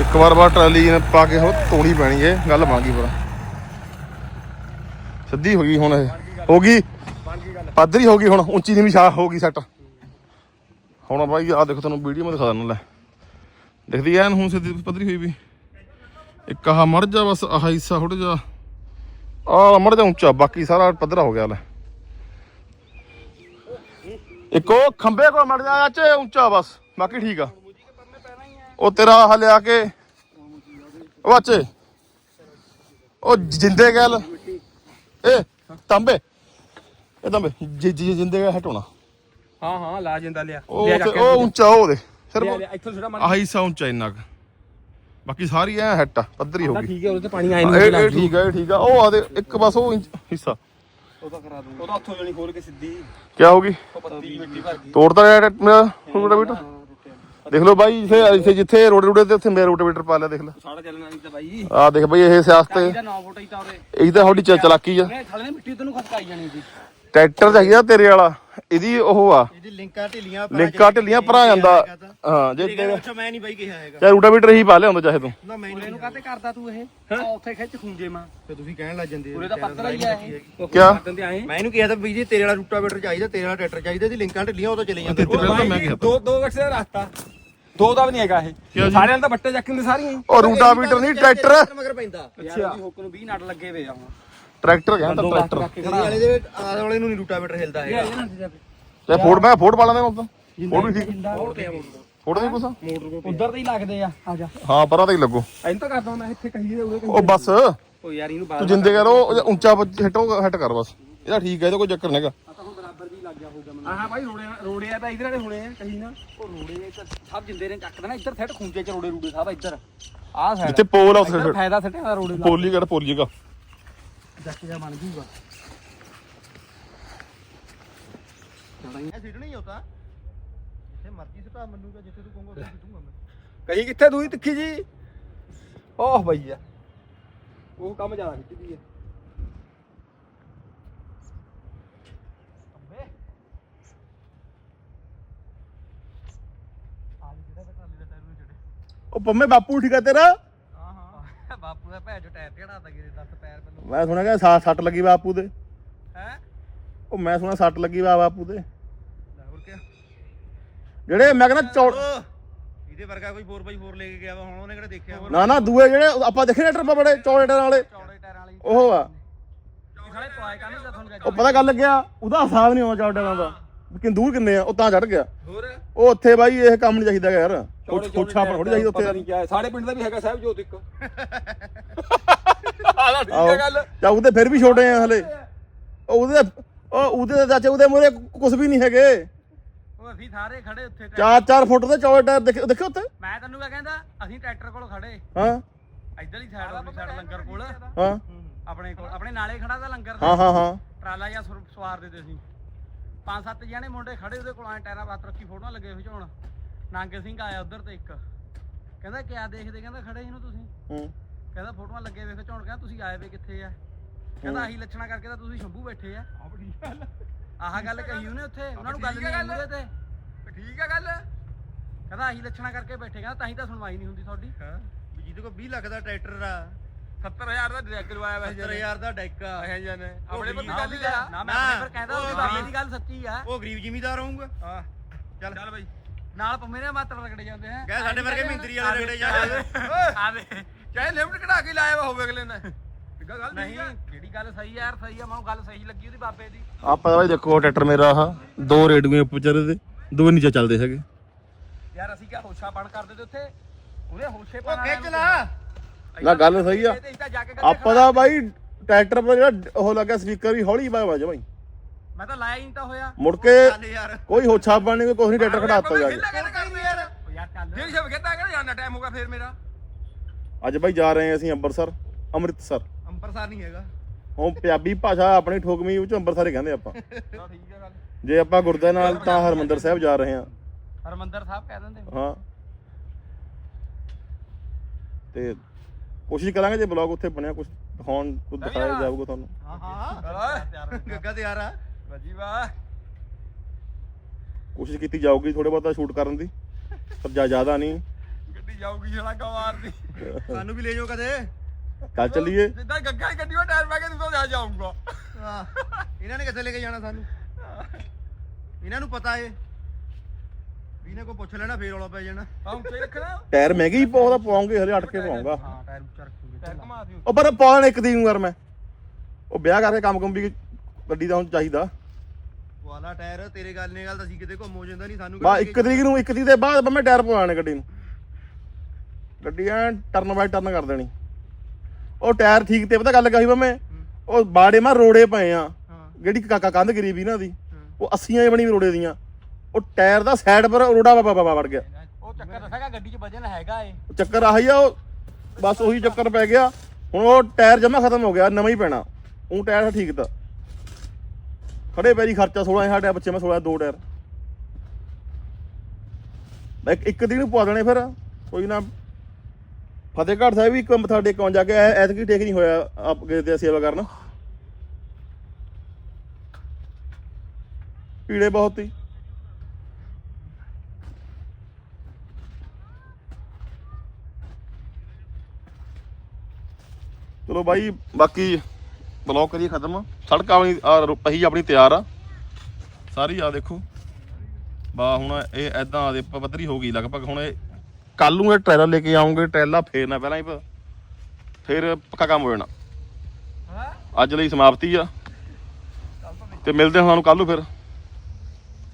ਇੱਕ ਵਾਰ ਬਾਅਦ ਟਰਾਲੀ ਨੇ ਪਾ ਕੇ ਹੋ ਤੋੜੀ ਪੈਣੀ ਏ, ਗੱਲ ਬਣ ਗਈ ਪੂਰਾ ਸਿੱਧੀ ਹੋ ਗਈ ਹੁਣ ਇਹ। ਹੋ ਗਈ? ਪੱਧਰੀ ਹੋ ਗਈ ਹੁਣ, ਉੱਚੀ ਨਹੀਂ ਵੀ ਛਾ ਹੋ ਗਈ ਸੈੱਟ। ਹੁਣ ਬਾਈ ਆ ਦੇਖੋ ਤੁਹਾਨੂੰ ਵੀਡੀਓ ਮੈਂ ਦਿਖਾ ਦਿੰਦਾ, ਲੈ। ਦਿਖਦੀ ਐਨ ਹੁਣ ਸਿੱਧੀ ਪੱਧਰੀ ਹੋਈ ਵੀ। ਇੱਕ ਆਹ ਮਰ ਜਾ ਬਸ, ਆਹ ਹਿੱਸਾ ਥੋੜਾ ਜਾ। ਆਹ ਮੜ ਜਾ ਉੱਚਾ ਬਾਕੀ ਸਾਰਾ ਪੱਧਰਾ ਹੋ ਗਿਆ ਲੈ। ਇੱਕ ਖੰਬੇ ਕੋਲ ਮੜ ਜਾ ਚਾਚੇ ਉੱਚਾ ਬਸ ਬਾਕੀ ਠੀਕ ਆ। ਉਹ ਤੇਰਾ ਆਹ ਲਿਆ ਕੇ ਉਹ ਅੱਛੇ ਉਹ ਜਿੰਦੇ ਗੱਲ। ਏ ਤੰਬੇ। ਇਹ ਤੰਬੇ ਜੀ ਜੀ ਜਿੰਦੇ ਗੱਲ ਹਟਾਉਣਾ।
ਹਾਂ ਹਾਂ ਲਾ ਜਿੰਦਾ ਲਿਆ।
ਉਹ ਉੱਚਾ ਉਹ ਦੇ ਸਿਰਫ
ਇੱਥੋਂ ਥੋੜਾ ਮਰ
ਆਹੀ ਸਾ ਉੱਚਾ ਇੰਨਾ ਕੁ। ਬਾਕੀ ਸਾਰੀ ਐ ਹੱਟ ਆ, ਪੱਧਰੀ ਹੋ ਗਈ।
ਠੀਕ ਹੈ ਉਹਦੇ ਤੇ ਪਾਣੀ ਆਏ
ਇਹ ਇਹ ਠੀਕ ਆ ਇਹ ਠੀਕ ਆ। ਉਹ ਆ ਦੇ ਇੱਕ ਬਸ ਉਹ ਇੰਚ ਹਿੱਸਾ।
ਉਹਦਾ ਕਰਾ ਦੂੰ ਉਹਦਾ ਹੱਥੋਂ ਜਣੀ ਖੋਲ ਕੇ ਸਿੱਧੀ।
ਕੀ ਹੋ ਗਈ?
ਉਹ ਪੱਤੀ ਮਿੱਟੀ ਭਰ ਗਈ।
ਤੋੜਦਾ ਰਿਹਾ ਮੇਰਾ ਰੋਟਾਵੀਟਰ ਦੇਖ ਲਓ ਬਾਈ ਜਿੱਥੇ ਇੱਥੇ ਜਿੱਥੇ ਰੋਡੇ ਰੋਡੇ ਤੇ ਉੱਥੇ ਮੇਰਾ ਰੋਟਾਵੀਟਰ ਪਾ ਲਿਆ ਦੇਖ ਲੈ।
ਸਾੜਾ ਚੱਲਣਾ ਨਹੀਂ ਤਾਂ ਬਾਈ।
ਆ ਦੇਖ ਬਈ ਇਹ ਸਿਆਸਤ
ਇਹਦਾ 9 ਫੁੱਟ ਹੀ ਤਾਂ ਉਹਦੇ।
ਇਹੀ ਤਾਂ ਤੁਹਾਡੀ ਚ- ਚਲਾਕੀ ਆ।
ਨੇ ਥਲੇ ਮਿੱਟੀ ਤੈਨੂੰ ਖਸਕਾਈ ਜਾਣੀ ਸੀ।
ਟਰੈਕਟਰ ਚਾਹੀਦਾ ਤੇਰੇ ਵਾਲਾ। ਇਹਦੀ ਉਹ ਆ।
ਇਹਦੀ ਲਿੰਕਾਂ ਢਿੱਲੀਆਂ
ਲਿੰਕਾਂ ਢਿੱਲੀਆਂ ਭਰਾ ਜਾਂਦਾ। ਹਾਂ ਜੇ ਤੇਰੇ
ਅੱਛਾ ਮੈਂ ਨਹੀਂ ਬਾਈ ਕਿਹਾ ਹੈਗਾ।
ਚਾਹੇ ਰੋਟਾਵੀਟਰ ਹੀ ਪਾ ਲਿਆਉਂਦਾ ਚਾਹੇ ਤੂੰ।
ਨਾ ਮੈਂ
ਉਰੇ
ਨਹੀਂ
ਨੂੰ ਕਾਤੇ ਕਰਦਾ ਤੂੰ ਇਹ? ਆ ਉੱਥੇ ਖਿੱਚ ਖੂੰਜੇ ਮਾਂ।
ਤੇ ਤੁਸੀਂ ਕਹਿਣ ਲੱਗ ਜਾਂਦੇ
ਉਰੇ ਤਾਂ ਪੱਤਰ ਹੀ ਆ ਇਹ।
ਕਿਆ?
ਮੈਂ ਇਹਨੂੰ ਕਿਹਾ ਤਾਂ ਵੀ ਜੀ ਤੇਰੇ ਵਾਲਾ ਰੂਟਾਵੇਟਰ ਚਾਹੀਦਾ ਤੇਰੇ ਵਾਲਾ ਟਰੈਕਟਰ ਚਾਹੀਦਾ ਇਹਦੀ ਲਿੰਕਾਂ ਢਿੱਲੀਆਂ ਉਹ ਤਾਂ ਚਲੇ ਜਾਂਦੇ।
ਤੇ ਪਹਿਲਾਂ ਤਾਂ ਮੈਂ ਕਿਹਾ।
ਦੋ ਦੋ ਗੱਠੇ ਦਾ ਰਸਤਾ। ਦੋ ਦਾ ਵੀ ਨਹੀਂ ਹੈਗਾ ਇਹ। ਸਾਰਿਆਂ ਦਾ ਬੱਟੇ ਚੱਕ ਦਿੰਦੇ ਸਾਰੀਆਂ ਹੀ।
ਉਹ ਰੋਟਾਵੀਟਰ ਨਹੀਂ ਟਰੈਕਟਰ।
ਮਗਰ ਪੈਂਦਾ।
ਯਾਰ ਉਹਦੀ ਹੁੱਕ ਨੂੰ 20 ਨਟ ਲੱਗੇ ਵੇ ਆ ਹੁਣ।
ਟਰੈਕਟਰ ਕਹਿੰਦਾ ਟਰੈਕਟਰ।
ਤੇਰੇ ਵਾਲੇ ਦੇ ਆਲੇ ਵਾਲੇ ਨੂੰ ਨਹੀਂ ਰੂਟਾਵੇਟਰ ਹਿਲਦਾ ਹੈਗਾ।
ਤੇ ਫੋੜ ਮੈਂ ਫੋੜ ਪਾ ਲੈਂਦਾ ਮੈਂ ਤਾਂ ਫੋੜ ਵੀ ਠੀਕ। ਫੋਟੋ ਨਹੀਂ ਪੁੱਛਾ
ਉਧਰ ਤੇ ਹੀ ਲੱਗਦੇ ਆ। ਆ ਜਾ।
ਹਾਂ ਪਰਾਂ ਤਾਂ ਹੀ ਲੱਗੋ।
ਐਂ ਤਾਂ ਕਰਦਾ ਮੈਂ ਇੱਥੇ ਕਹੀ ਦੇ
ਉਹ ਬਸ।
ਉਹ ਯਾਰ ਇਹਨੂੰ
ਤੂੰ ਜਿੰਦੇ ਕਰੋ ਉਹ ਉੱਚਾ ਹਿੱਟੋ ਹਿੱਟ ਕਰ ਬਸ। ਇਹਦਾ ਠੀਕ ਹੈ ਇਹਦਾ ਕੋਈ ਚੱਕਰ ਨਹੀਂਗਾ
ਆਹ ਭਾਈ ਰੋੜੇ ਰੋੜੇ ਆ ਤਾਂ ਇਧਰ ਵਾਲੇ ਹੋਣੇ ਆ ਕਹੀ ਨਾ।
ਉਹ ਰੋੜੇ ਇੱਕ ਸਭ ਜਿੰਦੇ ਨੇ ਚੱਕ ਦੇਣਾ ਇੱਧਰ ਸੈੱਟ ਖੂੰਜੇ ਚ ਰੋੜੇ ਰੂੜੇ ਸਭ ਇੱਧਰ। ਆਹ ਸਾਈਡ
ਜਿੱਥੇ ਪੋਲ ਆ ਉੱਥੇ
ਫਾਇਦਾ ਸੱਟਿਆ ਦਾ ਰੋੜੇ ਲਾ
ਪੋਲੀ ਕਰ ਪੋਲੀਏਗਾ
ਜੱਟ ਜਾ ਬਣ ਜੂਗਾ
ਇਹ ਸਿੱਟਣਾ ਹੀ ਹੁੰਦਾ ਜਿੱਥੇ ਮਰਜ਼ੀ ਸਿੱਟਾ ਮੰਨੂਗਾ ਜਿੱਥੇ ਤੂੰ ਕਹੂੰਗਾ ਉੱਥੇ ਸਿੱਟੂਗਾ ਮੈਂ
ਕਹੀ ਕਿੱਥੇ ਦੂਈ ਤਿੱਖੀ
ਬਾਪੂ
ਦਾ ਟਾਇਰ ਦੱਸ ਪੈਰ
ਮੈਂ ਸੁਣਿਆ ਕਿ ਸਾ- ਸੱਟ ਲੱਗੀ ਬਾਪੂ ਦੇ
ਹੈ?
ਉਹ ਮੈਂ ਸੁਣਿਆ ਸੱਟ ਲੱਗੀ ਵਾ ਬਾਪੂ ਦੇ
ਹੋਰ ਕੀ
ਜਿਹੜੇ ਮੈਂ ਕਹਿੰਦਾ ਚੌੜ
ਇਹਦੇ ਵਰਗਾ ਕੋਈ 4x4 ਲੈ ਕੇ ਗਿਆ ਵਾ ਹੁਣ ਉਹਨੇ ਕਿਹੜਾ ਦੇਖਿਆ।
ਨਾ ਨਾ ਦੂਏ ਜਿਹੜੇ ਆਪਾਂ ਦੇਖੇ ਨੇ ਟਰਪਾ ਬੜੇ ਚੌੜੇ ਟਾਇਰਾਂ ਵਾਲੇ?
ਚੌੜੇ ਟਾਇਰਾਂ ਵਾਲੀ।
ਉਹ ਆ।
ਇਹ ਸਾਲੇ ਟੋਏ ਕਾਹਨੂੰ ਦਾ ਤੁਹਾਨੂੰ
ਉਹ ਪਤਾ ਗੱਲ ਲੱਗਿਆ ਉਹਦਾ ਹਿਸਾਬ ਨਹੀਂ ਆਉਂਦਾ ਚੌੜੇ ਟਾਇਰਾਂ ਦਾ। ਵੀ ਕਿੰਨ ਦੂਰ ਕਿੰਨੇ ਆ? ਉਹ ਤਾਂ ਚੜ ਗਿਆ।
ਹੋਰ?
ਉਹ ਉੱਥੇ ਬਾਈ ਇਹ ਕੰਮ ਨਹੀਂ ਚਾਹੀਦਾ ਯਾਰ।
ਚੌੜੇ
ਪੁੱਛਾ ਪਰ ਥੋੜੀ ਚਾਹੀਦਾ
ਪਤਾ
ਉੱਥੇ
ਨਹੀਂ ਹੈ। ਸਾਡੇ ਪਿੰਡ ਦਾ ਵੀ ਹੈਗਾ ਸਾਹਿਬ ਜੋਤ ਇੱਕ ਆਲਾ ਠੀਕ
ਆਹੋ
ਹੈ ਗੱਲ।
ਜਾਂ ਉਹਦੇ ਫਿਰ ਵੀ ਛੋਟੇ ਆ ਹਲੇ। ਉਹ ਉਹਦੇ ਉਹ ਉਹਦੇ ਚਾਚੇ ਉਹਦੇ ਮੂਰੇ ਕੁਝ ਵੀ ਨਹੀਂ ਹੈਗੇ।
ਉਹ ਅਸੀਂ ਸਾਰੇ ਖੜੇ ਉੱਥੇ
ਚਾਰ ਚਾਰ ਫੁੱਟ ਦੇ ਚੌੜੇ ਟਾਇਰ ਦੇਖੇ ਦੇਖੇ ਉੱਥੇ?
ਮੈਂ ਤੈਨੂੰ ਕਿਆ ਕਹਿੰਦਾ ਅਸੀਂ ਟਰੈਕਟਰ ਕੋਲ ਖੜੇ।
ਹਾਂ।
ਇੱਧਰਲੀ ਸਾਈਡ ਵਾਲੀ ਸਾਈਡ ਲੰਗਰ ਕੋਲ।
ਹਾਂ।
ਆਪਣੇ ਕੋਲ ਆਪਣੇ ਨਾਲੇ ਖੜਾ ਦਾ ਲੰਗਰ
ਹਾਂ ਹਾਂ ਹਾਂ।
ਟਰਾਲਾ ਜਾਂ ਸਵਾਰ ਦੇ ਤੇ ਅਸੀਂ। ਪੰਜ ਸੱਤ ਜਣੇ ਮੁੰਡੇ ਖੜੇ ਉਹਦੇ ਕੋਲ ਐ ਟਾਇਰਾਂ ਬਾਤ ਰੱਖੀ ਫੋਟੋਆਂ ਲੱਗੇ ਖਿਚਾਉਣ ਨਾਂਗੇ ਸਿੰਘ ਆਇਆ ਉਧਰ ਤੇ ਇੱਕ। ਕਹਿੰਦਾ ਕਿਆ ਦੇਖਦੇ? ਕਹਿੰਦਾ ਖੜੇ ਇਹਨੂੰ ਤੁਸੀਂ।
ਹੂੰ।
ਕਹਿੰਦਾ ਫੋਟੋਆਂ ਲੱਗੇ ਵੇ ਖਿਚਾਉਣ ਕਹਿੰਦਾ ਤੁਸੀਂ ਆਏ ਵੇ ਕਿੱਥੇ ਆ? ਕਹਿੰਦਾ ਆਹੀ ਲੱਛਣਾ ਕਰਕੇ ਤਾਂ ਤੁਸੀਂ ਸ਼ੰਭੂ ਬੈਠੇ ਆ। ਆਹ ਗੱਲ। ਕਹੀ ਉਹਨੇ ਉੱਥੇ। ਉਹਨਾਂ ਨੂੰ ਗੱਲ
ਠੀਕ ਆ
ਨਹੀਂ
ਗੱਲ।
ਮੂਹਰੇ ਤੇ।
ਠੀਕ ਹੈ ਗੱਲ।
ਕਹਿੰਦਾ ਆਹੀ ਲੱਛਣਾ ਕਰਕੇ ਬੈਠੇ। ਕਹਿੰਦਾ ਤਾਂ ਹੀ ਤਾਂ ਸੁਣਵਾਈ ਨਹੀਂ ਹੁੰਦੀ ਤੁਹਾਡੀ।
ਹਾਂ। ਵੀ ਜਿਹਦੇ ਕੋਲ 20 ਲੱਖ ਦਾ ਟਰੈਕਟਰ ਆ
70000 ਦਾ ਡਰੈਕ ਲਵਾਇਆ ਵੈਸੇ
70000 ਦਾ ਡੈਕਾ
ਇਹ ਜਨ ਆਪਣੇ ਪਰ ਗੱਲ ਹੀ ਆ।
ਨਾ ਮੈਂ
ਨਾ,
ਆਪਣੇ ਫਿਰ ਕਹਿੰਦਾ ਉਹ ਬਾਬੇ ਦੀ ਗੱਲ ਸੱਚੀ ਆ।
ਉਹ ਗਰੀਬ ਜ਼ਿਮੀਦਾਰ ਹੋਊਗਾ।
ਹਾਂ।
ਚੱਲ।
ਚੱਲ ਬਾਈ।
ਨਾਲ ਪੰਮੇ ਮਾਤਰ ਰਗੜੇ ਜਾਂਦੇ ਹੈ
ਕਹਿ ਸਾਡੇ ਵਰਗੇ ਮਹਿੰਦਰੀ ਵਾਲੇ ਰਗੜੇ ਜਾਂਦੇ
ਆਵੇ
ਚਾਹੇ ਲਿਮਟ ਕਢਾ ਕੇ ਲਾਇਆ ਹੋਵੇ ਅਗਲੇ ਨੇ ਆ ਗੱਲ
ਨਹੀਂ
ਆ।
ਜਿਹੜੀ ਗੱਲ ਸਹੀ ਆ ਯਾਰ ਸਹੀ ਆ। ਮੈਨੂੰ ਗੱਲ ਸਹੀ ਲੱਗੀ ਉਹਦੀ ਬਾਬੇ ਦੀ।
ਆਪਾਂ ਬਾਈ ਦੇਖੋ ਟਰੈਕਟਰ ਮੇਰਾ ਆਹ ਦੋ ਰੇਡੂਏ ਵਿਚਾਰੇ ਦੇ ਦੋ ਨੀਚੇ ਚੱਲਦੇ ਹੈਗੇ।
ਯਾਰ ਅਸੀਂ ਕਿਆ ਹੋਸ਼ਾ ਬਣ ਕਰਦੇ ਤੇ ਉੱਥੇ? ਉਹਦੇ ਹੋਸ਼ੇ
ਉਹ ਖਿੱਚ ਲਾ।
ਨਾ ਗੱਲ ਸਹੀ ਆ। ਆਪਾਂ ਦਾ ਬਾਈ ਟਰੈਕਟਰ ਪਰ ਜਿਹੜਾ ਉਹ ਲੱਗਾ ਸਪੀਕਰ ਵੀ ਹੌਲੀ ਬਾਈ ਵਜ ਬਾਈ।
ਮੈਂ ਤਾਂ ਲਾਇਆ ਹੀ ਨਹੀਂ ਤਾਂ ਹੋਇਆ।
ਮੁੜ ਕੇ ਕੋਈ ਹੋਛਾ ਪਾਣੀ ਕੋਈ ਨਹੀਂ ਟਰੈਕਟਰ ਖੜਾਤਾ ਜਾ ਕੇ।
ਉਹ
ਸ਼ਬ ਕਹਿੰਦਾ ਜਾਣਾ ਟਾਈਮ ਫਿਰ ਮੇਰਾ।
ਅੱਜ ਬਾਈ ਜਾ ਰਹੇ ਹਾਂ ਅਸੀਂ ਅੰਮ੍ਰਿਤਸਰ ਅੰਮ੍ਰਿਤਸਰ।
ਅੰਬਰਸਰ ਨਹੀਂ ਹੈਗਾ।
ਹੁਣ ਪੰਜਾਬੀ ਭਾਸ਼ਾ ਆਪਣੀ ਠੋਕਵੀਂ ਉਹ ਚ ਅੰਮ੍ਰਿਤਸਰ ਹੀ ਕਹਿੰਦੇ ਆਪਾਂ।
ਚਲੋ ਠੀਕ ਹੈ ਗੱਲ।
ਜੇ ਆਪਾਂ ਗੁਰਦੇ ਨਾਲ ਤਾਂ ਹਰਮੰਦਰ ਸਾਹਿਬ ਜਾ ਰਹੇ ਹਾਂ।
ਹਰਮੰਦਰ ਸਾਹਿਬ ਕਹਿ ਦਿੰਦੇ।
ਹਾਂ। ਤੇ ਕੋਸ਼ਿਸ਼ ਕਰਾਂਗੇ ਜੇ ਬਲੌਗ ਉੱਥੇ ਬਣਿਆ ਕੁਝ ਦਿਖਾਉਣ ਕੁਝ ਦਿਖਾਇਆ ਜਾਊਗਾ ਤੁਹਾਨੂੰ।
ਹਾਂ ਹਾਂ।
ਚਲੋ
ਗੱਗਾ ਤੇ ਯਾਰ ਆ।
ਬਾਜੀ ਵਾਹ
ਕੋਸ਼ਿਸ਼ ਕੀਤੀ ਜਾਊਗੀ ਥੋੜੇ ਬਹੁਤਾ ਸ਼ੂਟ ਕਰਨ ਦੀ ਪਰ ਜ਼ਿਆਦਾ ਨਹੀਂ।
ਗੱਡੀ ਜਾਊਗੀ ਜਣਾ ਗਵਾਰਦੀ
ਸਾਨੂੰ ਵੀ ਲੈ ਜਾਓ ਕਦੇ।
ਚੱਲ ਚੱਲੀਏ।
ਜਿੱਦਾਂ ਗੱਗਾ ਦੀ ਗੱਡੀ ਵਿੱਚ ਟਾਇਰ ਪਾ ਕੇ ਤੂੰ ਜਾ ਜਾਊਂਗਾ।
ਹਾਂ। ਇਹਨਾਂ ਨੇ ਕਿੱਥੇ ਲੈ ਕੇ ਜਾਣਾ ਸਾਨੂੰ? ਇਹਨਾਂ ਨੂੰ ਪਤਾ ਏ। ਇਹਨਾਂ ਕੋ ਪੁੱਛ ਲੈਣਾ ਫੇਰ ਰੌਲਾ ਪੈ ਜਾਣਾ।
ਹਾਂ ਉੱਤੇ ਰੱਖਣਾ?
ਟਾਇਰ ਮਹਿੰਗੇ ਹੀ ਪਾਉਂਦਾ ਪਾਉਂਗੇ ਹਲੇ ਅਟ ਕੇ ਪਾਉਂਗਾ
ਹਾਂ ਟਾਇਰ ਉੱਚਾ ਰੱਖੂਗੇ
ਟਾਇਰ ਘੁਮਾ ਦਿਓ।
ਉਹ ਪਰ ਪਾਉਣ ਇੱਕ ਦੀ ਨੂੰ ਯਾਰ ਮੈਂ। ਉਹ ਵਿਆਹ ਕਰਕੇ ਕੰਮ ਕੰਮ ਵੀ ਗੱਡੀ ਦਾ ਹੁਣ ਚਾਹੀਦਾ।
ਵਾਲਾ ਟਾਇਰ ਤੇਰੇ ਗੱਲ ਨੇ ਗੱਲ ਤਾਂ ਅਸੀਂ ਕਿਤੇ ਘੁੰਮ ਹੋ ਜਾਂਦਾ ਨਹੀਂ ਸਾਨੂੰ
ਬਾ
ਕਿਹੜਾ
ਇੱਕ ਤਰੀਕ ਨੂੰ ਇੱਕ ਤਰੀਕ ਦੇ ਬਾਅਦ ਮੈਂ ਟਾਇਰ ਪਵਾਣੇ ਗੱਡੀ ਨੂੰ। ਗੱਡੀ ਐ ਟਰਨ ਬਾਈ ਟਰਨ ਕਰ ਦੇਣੀ। ਉਹ ਟਾਇਰ ਠੀਕ ਤੇ ਪਤਾ ਗੱਲ ਕਹੀ ਬੰਮੇ ਉਹ ਬਾੜੇ ਮਾ ਰੋੜੇ ਪਏ ਆ। ਜਿਹੜੀ ਕਾਕਾ ਕੰਧ ਗਰੀ ਵੀ ਨਾ ਦੀ। ਉਹ 80ਆਂ ਹੀ ਬਣੀ ਵੀ ਰੋੜੇ ਦੀਆਂ। ਉਹ ਟਾਇਰ ਦਾ ਸਾਈਡ ਪਰ ਰੋੜਾ ਵਾ ਵੜ ਗਿਆ।
ਉਹ ਚੱਕਰ ਦੱਸਾਂਗਾ ਗੱਡੀ 'ਚ ਵਜਨ ਹੈਗਾ ਏ।
ਚੱਕਰ ਆਹੀ ਆ ਉਹ ਬਸ ਉਹੀ ਚੱਕਰ ਪੈ ਗਿਆ। ਹੁਣ ਉਹ ਟਾਇਰ ਜਮਾ ਖਤਮ ਹੋ ਗਿਆ ਨਵਾਂ ਹੀ ਪੈਣਾ। ਉਹ ਟਾਇਰ ਠੀਕ ਤਾਂ। ਖੜੇ ਪੈਰੀ ਖਰਚਾ 16 ਹੈ ਸਾਡੇ ਬੱਚੇ ਮੈਂ 16 ਦੋ ਟਾਇਰ। ਮੈਂ ਇੱਕ- ਦਿਨ ਪਵਾ ਦੇਣੇ ਫਿਰ ਕੋਈ ਨਾ। ਫਤਿਹਗੜ੍ਹ ਸਾਹਿਬ ਵੀ ਇੱਕ ਮੱਥਾ ਟੇਕਣ ਜਾ ਕੇ ਐਤਕੀ ਟੇਕ ਨਹੀਂ ਹੋਇਆ ਆਪ ਗਏ ਤੇ ਸੇਵਾ ਕਰਨ। ਪੀੜੇ ਬਹੁਤ ਹੀ ਚਲੋ ਬਾਈ ਬਾਕੀ ਬਲੌਕ ਕਰੀਏ ਖਤਮ। ਸੜਕ ਆਪਣੀ ਪਹੀ ਆਪਣੀ ਤਿਆਰ ਆ। ਸਾਰੀ ਆ ਦੇਖੋ। ਬਾ ਹੁਣ ਇਹ ਐਦਾਂ ਦੇ ਪੱਧਰੀ ਹੋ ਗਈ ਲਗਭਗ। ਹੁਣ ਇਹ ਕੱਲ ਨੂੰ ਇਹ ਟ੍ਰੇਲਰ ਲੈ ਕੇ ਆਉਂਗੇ ਟ੍ਰੇਲਾ ਫੇਰਨਾ ਪਹਿਲਾਂ ਹੀ ਫਿਰ ਪੱਕਾ ਕੰਮ ਹੋ ਜਾਣਾ। ਅੱਜ ਲਈ ਸਮਾਪਤੀ ਆ। ਤੇ ਮਿਲਦੇ ਹਾਂ ਤੁਹਾਨੂੰ ਕੱਲ ਨੂੰ ਫਿਰ।